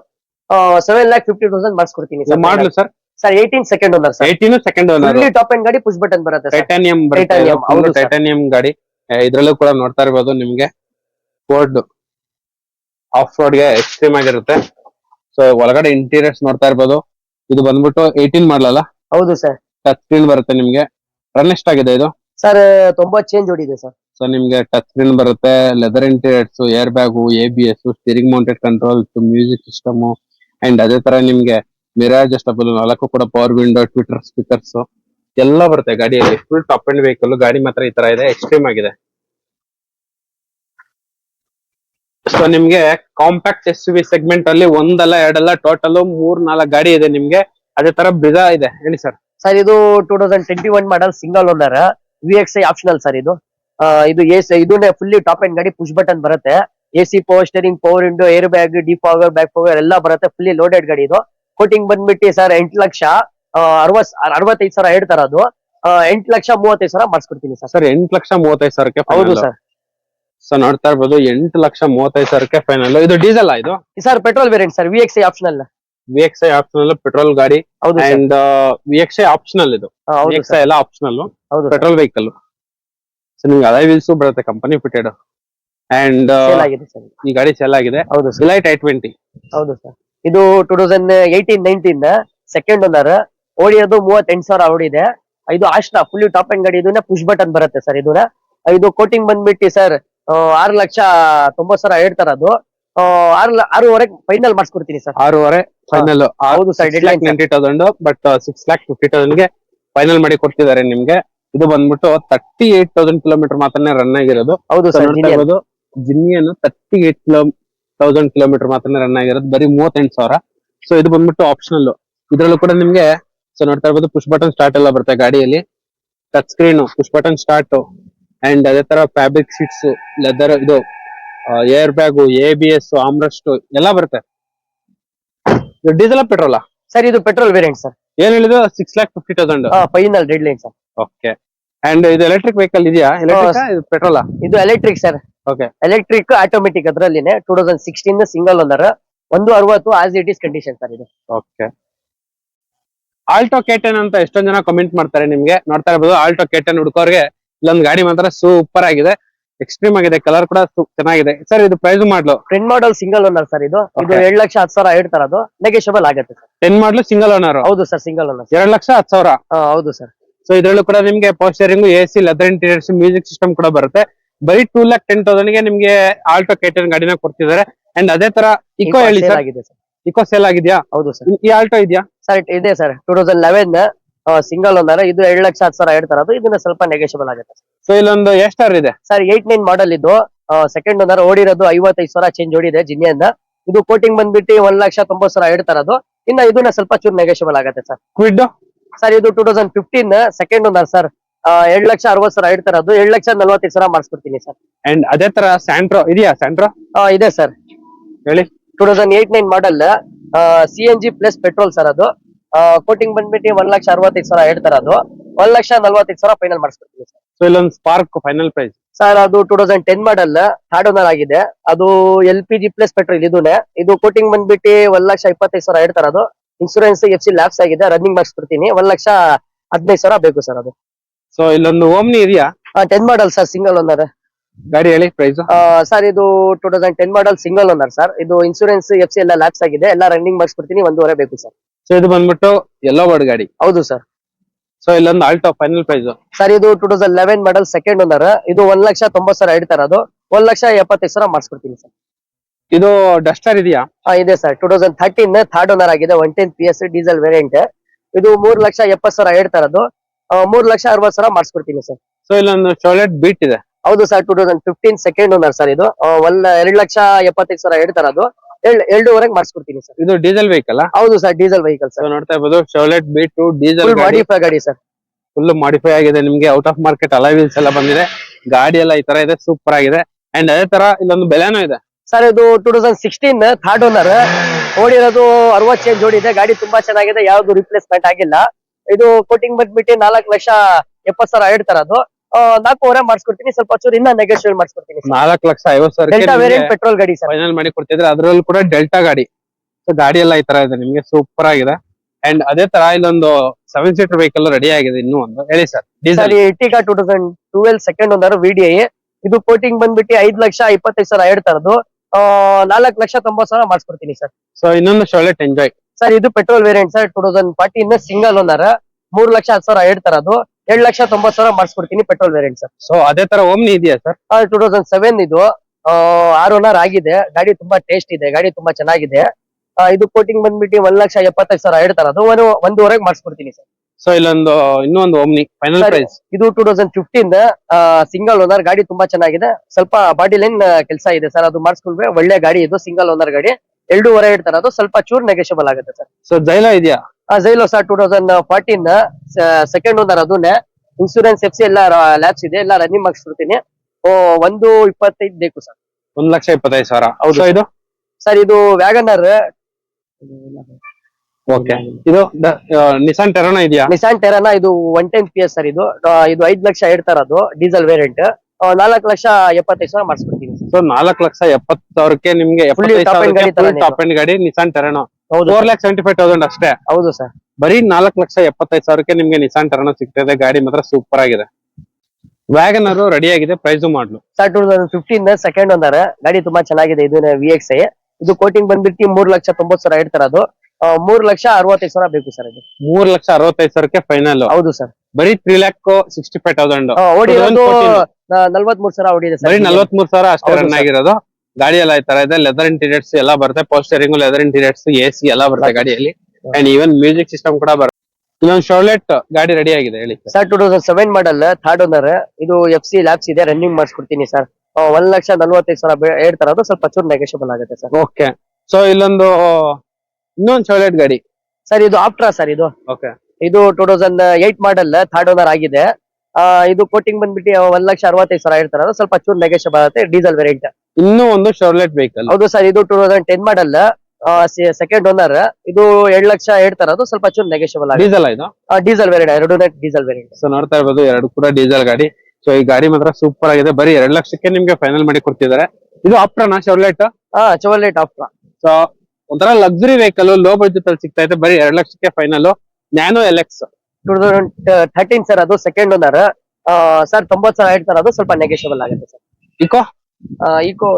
Seven lakh fifty thousand ಮಾಡಿಸ್ಕೊಡ್ತೀನಿ sir. Model sir? Sir eighteen second owner sir. Eighteen second owner fully top end ಗಾಡಿ ಪುಷ್ ಬಟನ್ ಬರುತ್ತೆ ಟೈಟಾನಿಯಂ ಟೈಟಾನಿಯಂ ಗಾಡಿ. ಇದ್ರಲ್ಲೂ ಕೂಡ ನೋಡ್ತಾ ಇರ್ಬೋದು ನಿಮ್ಗೆ. ಫೋರ್ಡ್ ಆಫ್ ರೋಡ್ಗೆ ಎಕ್ಸ್ಟ್ರೀಮ್ ಆಗಿರುತ್ತೆ. ಸೊ ಒಳಗಡೆ ಇಂಟೀರಿಯರ್ಸ್ ನೋಡ್ತಾ ಇರ್ಬೋದು. ಇದು ಬಂದ್ಬಿಟ್ಟು ಏಯ್ಟೀನ್ ಮಾಡಲಲ್ಲ ಹೌದು ಸರ್ ಟಚ್ ಸ್ಕ್ರೀನ್ ಬರುತ್ತೆ ನಿಮ್ಗೆ. ರನ್ ಎಷ್ಟಾಗಿದೆ ಇದು? ಸರ್ ತುಂಬಾ ಚೇಂಜ್ ಹೊಡಿದೆ ಸರ್ ಸೊ ನಿಮ್ಗೆ ಟಚ್ ಸ್ಕ್ರೀನ್ ಬರುತ್ತೆ leather interiors air bag A B S steering mounted control music system and ಅದೇ ತರ ನಿಮ್ಗೆ ಮಿರರ್ ಅಡ್ಜಸ್ಟಬಲ್ ನಾಲ್ಕು ಕೂಡ ಪವರ್ ವಿಂಡೋ ಟ್ವಿಟರ್ ಸ್ಪೀಕರ್ಸ್ ಎಲ್ಲ ಬರುತ್ತೆ ಗಾಡಿಯಲ್ಲಿ. ಫುಲ್ ಟಾಪ್ ಅಂಡ್ ವೆಹಿಕಲ್ ಗಾಡಿ ಮಾತ್ರ ಈ ತರ ಇದೆ ಎಕ್ಸ್ಟ್ರೀಮ್ ಆಗಿದೆ. ಸೊ ನಿಮ್ಗೆ ಕಾಂಪ್ಯಾಕ್ಟ್ ಎಸ್ ವಿ ಸೆಗ್ಮೆಂಟ್ ಅಲ್ಲಿ ಒಂದಲ್ಲ ಎರಡಲ್ಲ ಟೋಟಲ್ ಮೂರ್ ನಾಲ್ಕು ಗಾಡಿ ಇದೆ ನಿಮ್ಗೆ. ಅದೇ ತರ ಬಿಜಾ ಇದೆ. ಹೇಳಿ ಸರ್ ಸರ್ ಇದು two thousand twenty one model single owner V X I optional sir ಇದು ಇದು ಎಸ್ ಇದನ್ನೇ ಫುಲ್ಲಿ ಟಾಪ್ ಅಂಡ್ ಗಾಡಿ ಪುಷ್ ಬಟನ್ ಬರುತ್ತೆ. A C power steering power window air bag D power back power ಎಲ್ಲ ಬರುತ್ತೆ. ಫುಲ್ಲಿ ಲೋಡೆಡ್ ಗಾಡಿ ಇದು. ಕೋಟಿಂಗ್ ಬಂದ್ಬಿಟ್ಟು ಸರ್ ಎಂಟು ಲಕ್ಷ ಅರವತ್ ಅರವತ್ತೈದು ಸಾವಿರ ಹೇಳ್ತಾರ ಅದು ಎಂಟು ಲಕ್ಷ ಮೂವತ್ತೈದು ಸಾವಿರ ಮಾಡಿಸ್ಕೊಡ್ತೀನಿ ಸರ್ ಸರ್ ಎಂಟು ಲಕ್ಷ ಮೂವತ್ತೈದು ಸಾವಿರಕ್ಕೆ ಹೌದು ಸರ್ ಸೊ ನೋಡ್ತಾ ಇರ್ಬೋದು ಎಂಟು ಲಕ್ಷ ಮೂವತ್ತೈದು ಸಾವಿರಕ್ಕೆ ಫೈನಲ್ ಇದು ಡೀಸೆಲ್ ಇದು? Sir petrol variant sir V X I optional V X I optional petrol ಗಾಡಿ. ಹೌದು and V X I optional ಇದು. ವಿ ಹೌದು ಎಕ್ಸ್ ಐ ಸರ್ ಎಲ್ಲ ಆಪ್ಷನಲ್ ಹೌದು. ಪೆಟ್ರೋಲ್ ವೆಹಿಕಲ್ ಸೊ ನಿಮ್ಗೆ ಅಲೈ ವೀಲ್ಸ್ ಬರುತ್ತೆ ಕಂಪನಿ ಫಿಟೆಡ್ ಅಂಡ್ ಸೇಲ್ ಆಗಿದೆ ಸರ್ ಈ ಗಾಡಿ ಸೆಲ್ ಆಗಿದೆ. ಹೌದು ಸರ್ ಐ ಟ್ವೆಂಟಿ ಹೌದು ಸರ್ ಇದು two thousand eighteen nineteen second owner ಓಡಿಯೋದು ಮೂವತ್ತೆಂಟು ಸಾವಿರ ಓಡಿದೆ. ಇದು ಆಸ್ಟ್ರಾ ಫುಲ್ ಟಾಪ್ ಅಂಡ್ ಗಾಡಿ ಇದನ್ನ ಪುಷ್ ಬಟನ್ ಬರುತ್ತೆ ಸರ್ ಇದನ್ನ. ಇದು ಕೋಟಿಂಗ್ ಬಂದ್ಬಿಟ್ಟು ಸರ್ ಆರು ಲಕ್ಷ ತೊಂಬತ್ ಸಾವಿರ ಹೇಳ್ತಾರ ಅದು. ಆರು ಆರೂವರೆಗೆ ಫೈನಲ್ ಮಾಡಿಸ್ಕೊಡ್ತೀನಿ ಸರ್. ಆರೂವರೆ ಫೈನಲ್ ಹೌದು sir eight lakh ninety thousand but six lakh fifty ತೌಸಂಡ್ಗೆ final ಮಾಡಿ ಕೊಡ್ತಿದ್ದಾರೆ ನಿಮ್ಗೆ. ಇದು ಬಂದ್ಬಿಟ್ಟು ತರ್ಟಿ ಏಟ್ ತೌಸಂಡ್ ಕಿಲೋಮೀಟರ್ ಮಾತ್ರನೇ ರನ್ ಆಗಿರೋದು. ಹೌದು sir ಜಿನ್ನಿಯನ್ನು thirty eight kilo thousand kilometre ಮಾತ್ರ ರನ್ ಆಗಿರೋದು ಬರೀ ಮೂವತ್ತೆಂಟು ಸಾವಿರ. ಸೊ ಇದು ಬಂದ್ಬಿಟ್ಟು ಆಪ್ಷನಲ್ ಇದರಲ್ಲೂ ಕೂಡ ನಿಮ್ಗೆ ಸೊ ನೋಡ್ತಾ ಇರ್ಬೋದು ಪುಷ್ ಬಟನ್ ಸ್ಟಾರ್ಟ್ ಎಲ್ಲ ಬರುತ್ತೆ ಗಾಡಿಯಲ್ಲಿ. Touch screen push button start and ಅದೇ ತರ ಫ್ಯಾಬ್ರಿಕ್ ಸೀಟ್ಸ್ ಲೆದರ್ ಇದು air bag A B S armrest ಎಲ್ಲ ಬರುತ್ತೆ. ಡೀಸೆಲ್ ಪೆಟ್ರೋಲ್ ಸರ್ ಇದು ಪೆಟ್ರೋಲ್ ವೇರಿಯಂಟ್ ಸರ್ ಏನ್ ಹೇಳಿದ್ರು? Six lakh fifty thousand final deadline sir okay and ಇದು ಎಲೆಕ್ಟ್ರಿಕ್ ವೆಹಿಕಲ್ ಇದೆಯಾ? ಇದು ಪೆಟ್ರೋಲಾ ಇದು electric sir okay electric automatic ಅದರಲ್ಲಿನೇ two thousand sixteen single owner ಒಂದು ಅರವತ್ತು as it is condition sir ಇದು. ಓಕೆ ಆಲ್ಟೋ ಕೇಟನ್ ಅಂತ ಎಷ್ಟೊಂದ್ ಜನ ಕಮೆಂಟ್ ಮಾಡ್ತಾರೆ ನಿಮ್ಗೆ. ನೋಡ್ತಾ ಇರ್ಬೋದು ಆಲ್ಟೋ ಕೇಟನ್ ಹುಡ್ಕೋರ್ಗೆ ಇಲ್ಲೊಂದ್ ಗಾಡಿ ಮಾತ್ರ ಸೂಪರ್ ಆಗಿದೆ. ಎಕ್ಸ್ಟ್ರೀಮ್ ಆಗಿದೆ. ಕಲರ್ ಕೂಡ ಸು- ಚೆನ್ನಾಗಿದೆ. ಸರ್ ಇದು price model ten model single owner sir ಇದು. ಇದು. ಎರಡ್ ಲಕ್ಷ ಹತ್ತು ಸಾವಿರ ಹೇಳ್ತಾರ ಅದು. ನೆಗೆಷಬಲ್ ಆಗುತ್ತೆ sir ten model single owner ಹೌದು ಸರ್ ಸಿಂಗಲ್ ಓನರ್ ಎರಡ್ ಲಕ್ಷ ಹತ್ತು ಸಾವಿರ. ಹೌದು ಸರ್ ಸೊ ಇದ್ರಲ್ಲೂ ಕೂಡ ನಿಮ್ಗೆ upholstering A C leather interiors music system ಕೂಡ ಬರುತ್ತೆ. ಬರೀ ಟೂ ಲ್ಯಾಕ್ ಟೆನ್ ತೌಸಂಡ್ಗೆ ನಿಮ್ಗೆ ಆಲ್ಟೋ ಕೇಟನ್ ಗಾಡಿನ ಕೊಡ್ತಿದ್ದಾರೆ ಅಂಡ್ ಅದೇ ತರ ಇಕೋ ಹೇಳಿ ಸರ್ ಇಕೋ ಸೇಲ್ ಆಗಿದ್ಯಾ? ಹೌದು ಸರ್ ಈ ಆಲ್ಟೋ ಇದೆಯಾ? ಸರ್ ಇದೆ sir two thousand eleven single owner ಇದು ಎರಡ್ ಲಕ್ಷ ಹತ್ತು ಸಾವಿರ ಹೇಳ್ತಾರ ಅದು ಇದನ್ನ ಸ್ವಲ್ಪ ನೆಗೆಷಿಬಲ್ ಆಗುತ್ತೆ. ಸೊ ಇಲ್ಲೊಂದು ಎಷ್ಟಾರ್ ಇದೆ? ಸರ್ ಏಟ್ ನೈನ್ ಮಾಡಲ್ ಇದು. ಸೆಕೆಂಡ್ ಓನರ್ ಓಡಿರೋದು ಐವತ್ತೈದು ಸಾವಿರ ಚೇಂಜ್ ಓಡಿದೆ ಜಿನ್ಯಿಂದ. ಇದು ಕೋಟಿಂಗ್ ಬಂದ್ಬಿಟ್ಟು ಒಂದ್ ಲಕ್ಷ ತೊಂಬತ್ತು ಸಾವಿರ ಹೇಳ್ತಾರ ಅದು ಇನ್ನ ಇದನ್ನ ಸ್ವಲ್ಪ ಚೂರು ನೆಗೆಷಿಬಲ್ ಆಗುತ್ತೆ ಸರ್ ಕ್ವಿಡ್ ಸರ್ ಇದು two thousand fifteen second owner sir ಎರಡ್ ಲಕ್ಷ ಅರವತ್ತು ಸಾವಿರ ಹೇಳ್ತಾರ ಅದು ಎರಡ್ ಲಕ್ಷ ನಲ್ವತ್ತೈದು ಸಾವಿರ ಮಾಡಿಸ್ಕೊಡ್ತೀನಿ ಸರ್ ಅಂಡ್ ಅದೇ ತರ ಸ್ಯಾಂಟ್ರೋ ಇದೆಯಾ ಸ್ಯಾಂಟ್ರೋ ಇದೆ ಸರ್ ಹೇಳಿ. Two thousand eight nine model C N G plus petrol sir ಅದು. ಕೋಟಿಂಗ್ ಬಂದ್ಬಿಟ್ಟು ಒಂದ್ ಲಕ್ಷ ಅರವತ್ತೈದು ಸಾವಿರ ಹೇಳ್ತಾರ ಅದು. ಒಂದ್ ಲಕ್ಷ ನಲ್ವತ್ತೈದು ಸಾವಿರ ಫೈನಲ್ ಮಾಡಿಸ್ಕೊಡ್ತೀವಿ ಸರ್. ಸೊ ಇಲ್ಲೊಂದು ಸ್ಪಾರ್ಕ್ ಫೈನಲ್ ಪ್ರೈಸ್ ಸರ್ ಅದು two thousand ten model third owner ಆಗಿದೆ. ಅದು L P G plus petrol ಇದೂನೆ. ಇದು ಕೋಟಿಂಗ್ ಬಂದ್ಬಿಟ್ಟು ಒಂದ್ ಲಕ್ಷ ಇಪ್ಪತ್ತೈದು ಸಾವಿರ ಹೇಳ್ತಾರ ಅದು. ಇನ್ಸೂರೆನ್ಸ್ ಎಫ್ ಸಿ ಲ್ಯಾಬ್ಸ್ ಆಗಿದೆ ರನ್ನಿಂಗ್ ಮಾಡಿಸ್ಬಿಡ್ತೀನಿ ಒಂದ್ ಲಕ್ಷ ಹದಿನೈದು ಸಾವಿರ ಬೇಕು ಸರ್ ಅದು. ಸೊ ಇಲ್ಲೊಂದು ಓಮ್ನಿ ಇದೆಯಾ? Ten model sir single owner ಗಾಡಿ ಹೇಳಿ ಪ್ರೈಸ್ ಸರ್ ಇದು two thousand ten model single owner sir. ಇದು ಇನ್ಸೂರೆನ್ಸ್ ಎಫ್ ಸಿ ಎಲ್ಲ ಲ್ಯಾಬ್ಸ್ ಆಗಿದೆ. ಎಲ್ಲ ರನ್ನಿಂಗ್ ಮಾಡಿಸ್ಬಿಡ್ತೀನಿ ಒಂದೂವರೆ ಬೇಕು ಸರ್. ಸೊ ಇದು ಬಂದ್ಬಿಟ್ಟು ಎಲ್ಲೋ ಬರ್ಡ್ ಗಾಡಿ. ಹೌದು ಸರ್. ಸೊ ಇಲ್ಲೊಂದು ಆಲ್ಟೋ ಫೈನಲ್ ಪ್ರೈಸ್ ಸರ್ ಇದು two thousand eleven model second owner ಇದು ಒಂದ್ ಲಕ್ಷ ತೊಂಬತ್ ಸಾವಿರ ಹೇಳ್ತಾರ ಅದು. ಒಂದ್ ಲಕ್ಷ ಎಪ್ಪತ್ತೈದು ಸಾವಿರ ಮಾಡಿಸ್ಕೊಡ್ತೀನಿ ಸರ್. ಇದು ಡಸ್ಟರ್ ಇದೆಯಾ? ಹಾ ಇದೆ sir. Two thousand thirteen third owner ಆಗಿದೆ one ten P S diesel variant ಇದು ಮೂರ್ ಲಕ್ಷ ಎಪ್ಪತ್ ಸಾವಿರ ಹೇಳ್ತಾರ ಅದು. ಮೂರ್ ಲಕ್ಷ ಅರವತ್ ಸಾವಿರ ಮಾಡಿಸ್ಕೊಡ್ತೀನಿ ಸರ್. ಸೊ ಇಲ್ಲೊಂದು ಚಾಯ್ಲೆಟ್ ಬೀಟ್ ಇದೆ. ಹೌದು sir two thousand fifteen second owner sir ಇದು. ಒಂದ್ ಎರಡ್ ಲಕ್ಷ ಎಪ್ಪತ್ತೈದು ಸಾವಿರ ಹೇಳ್ತಾರ ಅದು. ಎರಡೂವರೆಗೆ ಮಾಡಿಸ್ಕೊಡ್ತೀನಿ ಸರ್. ಇದು ಡೀಸೆಲ್ ವೆಹಿಕಲ್ ಹೌದು ಸರ್ ಡೀಸೆಲ್ ವೆಹಿಕಲ್ ಸರ್. ನೋಡ್ತಾ ಇರ್ಬೋದು ಬಿ ಟು ಡೀಸೆಲ್ ಮಾಡಿಫೈ ಗಾಡಿ. ಸರ್. ಫುಲ್ ಮಾಡಿಫೈ ಆಗಿದೆ ನಿಮ್ಗೆ ಔಟ್ ಆಫ್ ಮಾರ್ಕೆಟ್ ಅಲೈವಿಲ್ಸ್ ಎಲ್ಲ ಬಂದಿದೆ. ಗಾಡಿ ಎಲ್ಲ ಈ ತರ ಇದೆ ಸೂಪರ್ ಆಗಿದೆ. ಅಂಡ್ ಅದೇ ತರ ಇಲ್ಲೊಂದು ಬೆಲೆನೂ ಇದೆ. ಸರ್ ಇದು two thousand sixteen third owner ಓಡಿರೋದು ಅರವತ್ ಚೇಂಜ್ ಓಡಿದೆ ಗಾಡಿ ತುಂಬಾ ಚೆನ್ನಾಗಿದೆ ಯಾವ್ದು ರಿಪ್ಲೇಸ್ಮೆಂಟ್ ಆಗಿಲ್ಲ. ಇದು ಕೋಟಿಂಗ್ ಬಂದ್ಬಿಟ್ಟು ನಾಲ್ಕು ಲಕ್ಷ ಎಪ್ಪತ್ ಸಾವಿರ ಹೇಳ್ತಾರ ಅದು. ನಾಲ್ಕೂವರೆ ಮಾಡಿಸ್ಕೊಡ್ತೀನಿ. ಸ್ವಲ್ಪ ಚೂರು ಇನ್ನ ನೆಗೋಷಿಯೇಟ್ ಮಾಡಿಸ್ಕೊಡ್ತೀನಿ ನಾಲ್ಕು ಲಕ್ಷ ಐವತ್ತು ಡೆಲ್ಟಾ ಸಾವಿರ ವೇರಿಯಂಟ್ ಪೆಟ್ರೋಲ್ ಗಾಡಿ ಸರ್. ಫೈನಲ್ ಮಾಡಿ ಕೊಡ್ತಿದ್ರೆ ಅದರಲ್ಲೂ ಕೂಡ ಡೆಲ್ಟಾ ಗಾಡಿ. ಸೊ ಗಾಡಿ ಎಲ್ಲ ಈ ತರ ಇದೆ. ನಿಮ್ಗೆ ಸೂಪರ್ ಆಗಿದೆ. ಅಂಡ್ ಅದೇ ತರ ಇಲ್ಲೊಂದು ಸೆವೆನ್ ಸೀಟರ್ ವೆಹಿಕಲ್ ರೆಡಿ ಆಗಿದೆ ಇನ್ನೂ ಒಂದು. ಹೇಳಿ sir sir diesel Ertiga two thousand twelve second owner VDI ಇದು ಕೋಟಿಂಗ್ ಬಂದ್ಬಿಟ್ಟು ಐದ್ ಲಕ್ಷ ಇಪ್ಪತ್ತೈದು ಸಾವಿರ ಹೇಳ್ತಾರದು ನಾಲ್ಕು ಲಕ್ಷ ತೊಂಬತ್ತು ಸಾವಿರ ಮಾಡಿಸ್ಕೊಡ್ತೀನಿ ಸರ್. ಸೊ ಇನ್ನೊಂದು ಶೋಲೆಟ್ ಎಂಜಾಯ್ ಸರ್ ಇದು petrol variant sir two thousand ಇನ್ನೂ ಸಿಂಗಲ್ ಒಂದಾರ. ಮೂರ್ ಲಕ್ಷ ಹತ್ತು ಸಾವಿರ ಎರಡು ಅದು ಎರಡ್ ಲಕ್ಷ ತೊಂಬತ್ ಸಾವಿರ ಮಾಡಿಸ್ಕೊಡ್ತೀನಿ ಪೆಟ್ರೋಲ್ ವೇರಿಯಂಟ್ ಸರ್. ಸೊ ಅದೇ ತರ ಓಮ್ನಿ ಇದೆಯಾ ಸರ್? ಟೂ ತೌಸಂಡ್ ಸೆವೆನ್ ಇದು. ಆರ್ ಓನರ್ ಆಗಿದೆ. ಗಾಡಿ ತುಂಬಾ ಟೇಸ್ಟ್ ಇದೆ. ಗಾಡಿ ತುಂಬಾ ಚೆನ್ನಾಗಿದೆ. ಆ, ಇದು ಕೋಟಿಂಗ್ ಬಂದ್ಬಿಟ್ಟು ಒಂದ್ ಲಕ್ಷ ಎಪ್ಪತ್ತೈದು ಸಾವಿರ ಹೇಳ್ತಾರೆ. ಅದು ಒಂದು ಒಂದೂವರೆಗೆ ಮಾಡಿಸ್ಕೊಡ್ತೀನಿ ಸರ್. ಸೊ ಇಲ್ಲೊಂದು ಇನ್ನೊಂದು ಓಮ್ನಿ ಫೈನಲ್ ಸರಿ. ಪ್ರೈಸ್ ಇದು two thousand fifteen single owner ಗಾಡಿ ತುಂಬಾ ಚೆನ್ನಾಗಿದೆ. ಸ್ವಲ್ಪ ಬಾಡಿ ಲೈನ್ ಕೆಲಸ ಇದೆ ಸರ್. ಅದು ಮಾಡಿಸ್ಕೊಂಡ್ರೆ ಒಳ್ಳೆ ಗಾಡಿ ಇದು ಸಿಂಗಲ್ ಓನರ್ ಗಾಡಿ. ಎರಡೂವರೆ ಹೇಳ್ತಾರೆ. ಅದು ಸ್ವಲ್ಪ ಚೂರ್ ನೆಗೆಷಬಲ್ ಆಗುತ್ತೆ ಸರ್. ಸೊ ಜೈಲ ಇದೆಯಾ? Xylo sir two thousand fourteen second owner ಅದನ್ನೇ ಇನ್ಸೂರೆನ್ಸ್ ಎಫ್ ಸಿ ಎಲ್ಲ ಲ್ಯಾಬ್ಸ್ ಇದೆ. ಎಲ್ಲ ರನ್ನಿಂಗ್ ಮಾಡಿಸ್ಬಿಡ್ತೀನಿ ಓ, ಒಂದು ಇಪ್ಪತ್ತೈದು ಬೇಕು ಸರ್. ಒಂದ್ ಲಕ್ಷ ಇಪ್ಪತ್ತೈದು ಸಾವಿರ. ಹೌದು. ಇದು? ಸರ್ ಇದು ವ್ಯಾಗನರ್ ಓಕೆ ಇದು ನಿಸಾನ್ ಟೆರೋನಾ ಇದೆಯಾ? ನಿಸಾನ್ ಟೆರಾನ ಇದು one ten P S sir ಇದು. ಇದು ಐದ್ ಲಕ್ಷ ಹೇಳ್ತಾರ ಅದು ಡೀಸೆಲ್ ವೇರಿಯಂಟ್ ನಾಲ್ಕು ಲಕ್ಷ ಎಪ್ಪತ್ತೈದು ಸಾವಿರ ಮಾಡಿಸ್ಬಿಡ್ತೀನಿ ಸೊ ನಾಲ್ಕು ಲಕ್ಷ ಎಪ್ಪತ್ತು ಸಾವಿರಕ್ಕೆ ನಿಮ್ಗೆ ಟಾಪ್ ಎಂಡ್ ಗಾಡಿ ನಿಸಾನ್ ಟೆರೋನಾ ಹೌದು four lakh seventy five thousand ಅಷ್ಟೇ. ಹೌದು ಸರ್ ಬರೀ ನಾಲ್ಕ್ ಲಕ್ಷ ಎಪ್ಪತ್ತೈದು ಸಾವಿರಕ್ಕೆ ನಿಮ್ಗೆ ನಿಸಾನ್ ಟರ್ನ ಸಿಗ್ತದೆ ಗಾಡಿ ಮಾತ್ರ ಸೂಪರ್ ಆಗಿದೆ. ವ್ಯಾಗನರ್ ರೆಡಿ ಆಗಿದೆ. Price ಮಾಡ್ಲು. Sir two thousand fifteen second owner ಗಾಡಿ ತುಂಬಾ ಚೆನ್ನಾಗಿದೆ. ಇದು ವಿ ಎಕ್ಸ್ ಐ ಇದು ಕೋಟಿಂಗ್ ಬಂದ್ಬಿಟ್ಟು ಮೂರ್ ಲಕ್ಷ ತೊಂಬತ್ತು ಸಾವಿರ ಹೇಳ್ತಾರ ಅದು. ಮೂರ್ ಲಕ್ಷ ಅರವತ್ತೈದು ಸಾವಿರ ಬೇಕು ಸರ್ ಇದು. ಮೂರ್ ಲಕ್ಷ ಅರವತ್ತೈದು ಸಾವಿರಕ್ಕೆ ಫೈನಲ್ ಹೌದು ಸರ್ ಬರೀ three lakh sixty five thousand ಓಡಿರೋದು 2014. ನಲ್ವತ್ ಸಾವಿರ ಬರೀ ಸರ್ ಮೂರ್ ಸಾವಿರ ಅಷ್ಟೇ ರನ್ ಆಗಿರೋದು. ಗಾಡಿ ಎಲ್ಲ ಈ ತರ ಇದೆ. ಲೆದರ್ ಇಂಟೀರಿಯರ್ಸ್ ಎಲ್ಲ ಬರುತ್ತೆ. Power steering leather interiors A C ಎಲ್ಲ ಬರುತ್ತೆ ಗಾಡಿಯಲ್ಲಿ. ಅಂಡ್ ಈವನ್ ಮ್ಯೂಸಿಕ್ ಸಿಸ್ಟಮ್ ಕೂಡ ಬರುತ್ತೆ. ಇನ್ನೊಂದು ಶೋಲೆಟ್ ಗಾಡಿ ರೆಡಿ ಆಗಿದೆ ಹೇಳಿ. Sir two thousand seven model third owner ಇದು ಎಫ್ ಸಿ ಲ್ಯಾಬ್ಸ್ ಇದೆ ರನ್ನಿಂಗ್ ಮಾಡಿಸ್ಕೊಡ್ತೀನಿ ಸರ್ ಒಂದ್ ಲಕ್ಷ ನಲ್ವತ್ತೈದು ಸಾವಿರ ಹೇಳ್ತಾರ ಅದು ಸ್ವಲ್ಪ ಚೂರು ನೆಗೆಷಬಲ್ ಆಗುತ್ತೆ ಸರ್ ಓಕೆ ಸೊ ಇಲ್ಲೊಂದು ಇನ್ನೊಂದು ಶೋಲೆಟ್ ಗಾಡಿ. ಸರ್ ಇದು ಆಪ್ಟ್ರಾ ಸರ್ ಇದು. ಓಕೆ ಇದು two thousand eight model third owner ಆಗಿದೆ. ಇದು ಕೋಟಿಂಗ್ ಬಂದ್ಬಿಟ್ಟು ಒಂದ್ ಲಕ್ಷ ಅರವತ್ತೈದು ಸಾವಿರ ಹೇಳ್ತಾರ ಸ್ವಲ್ಪ ಚೂರು ನೆಗೆಷಬಲ್ ಆಗುತ್ತೆ ಡೀಸೆಲ್ ವೇರಿಯಂಟ್ ಇನ್ನೂ ಒಂದು ಶೋರ್ಲೆಟ್ ವೆಹಿಕಲ್ ಹೌದು ಸರ್ ಇದು two thousand ten model second owner ಇದು ಎರಡ್ ಲಕ್ಷ ಹೇಳ್ತಾರ ಅದು ಸ್ವಲ್ಪ ಚೂರು ನೆಗೆಷಬಲ್ ಆಗುತ್ತೆ ಡೀಸೆಲ್ ಇದು? ಡೀಸೆಲ್ ವೇರಿಯಂಟ್ ಎರಡು ಡೀಸೆಲ್ ವೇರಿಯಂಟ್ ಸೊ ನೋಡ್ತಾ ಇರ್ಬೋದು ಎರಡು ಕೂಡ ಡೀಸೆಲ್ ಗಾಡಿ. ಸೊ ಈ ಗಾಡಿ ಮಾತ್ರ ಸೂಪರ್ ಆಗಿದೆ. ಬರೀ ಎರಡ್ ಲಕ್ಷಕ್ಕೆ ನಿಮ್ಗೆ ಫೈನಲ್ ಮಾಡಿ ಕೊಡ್ತಿದ್ದಾರೆ. ಇದು ಆಪ್ಟ್ರನಾ ಶೋರ್ಲೆಟ್ ಹಾ ಅಪ್ರ ಸೊ ಒಂಥರ ಲಕ್ಸುರಿ ವೆಹಿಕಲ್ ಲೋ ಬಜೆಟ್ ಅಲ್ಲಿ ಸಿಗ್ತಾ ಇದೆ. ಬರೀ ಎರಡ್ ಲಕ್ಷಕ್ಕೆ final Nano LX X two thousand thirteen sir ಅದು ಸೆಕೆಂಡ್ ಓನರ್ ಸರ್ ತೊಂಬತ್ ಸಾವಿರ ಹೇಳ್ತಾರೆ ಅದು ಸ್ವಲ್ಪ ನೆಗೆಷಬಲ್ ಆಗುತ್ತೆ ಸರ್. ಇಕೋ ಈಕೋ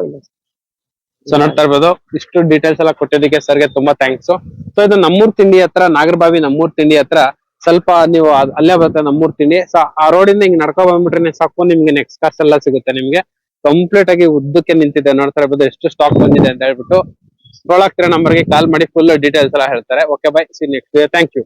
ಸೊ ನೋಡ್ತಾ ಇರ್ಬೋದು, ಇಷ್ಟು ಡೀಟೇಲ್ಸ್ ಎಲ್ಲ ಕೊಟ್ಟಿದ್ದಕ್ಕೆ ಸರ್ಗೆ ತುಂಬಾ ಥ್ಯಾಂಕ್ಸ್ ಸೊ ಇದು ನಮ್ಮೂರ್ ತಿಂಡಿ ಹತ್ರ, ನಾಗರಬಾವಿ ನಮ್ಮೂರ್ ತಿಂಡಿ ಹತ್ರ, ಸ್ವಲ್ಪ ನೀವು ಅಲ್ಲೇ ಬರುತ್ತೆ ನಮ್ಮೂರ್ ತಿಂಡಿ. ಸೊ ಆ ರೋಡಿಂದ ಹಿಂಗ್ ನಡ್ಕೊ ಬಂದ್ಬಿಟ್ರೆ ಸಾಕು, ನಿಮ್ಗೆ ನೆಕ್ಸ್ಟ್ ಕಾಸ್ಟ್ ಎಲ್ಲ ಸಿಗುತ್ತೆ ನಿಮ್ಗೆ. ಕಂಪ್ಲೀಟ್ ಆಗಿ ಉದ್ದಕ್ಕೆ ನಿಂತಿದೆ, ನೋಡ್ತಾ ಇರ್ಬೋದು, ಎಷ್ಟು ಸ್ಟಾಕ್ ಬಂದಿದೆ ಅಂತ ಹೇಳ್ಬಿಟ್ಟು. ಸ್ಕ್ರೋಲ್ ಆಗ್ತಿರೋ ನಂಬರ್ಗೆ ಕಾಲ್ ಮಾಡಿ ಫುಲ್ ಡೀಟೇಲ್ಸ್ ಎಲ್ಲ ಹೇಳ್ತಾರೆ. Okay bye see next thank you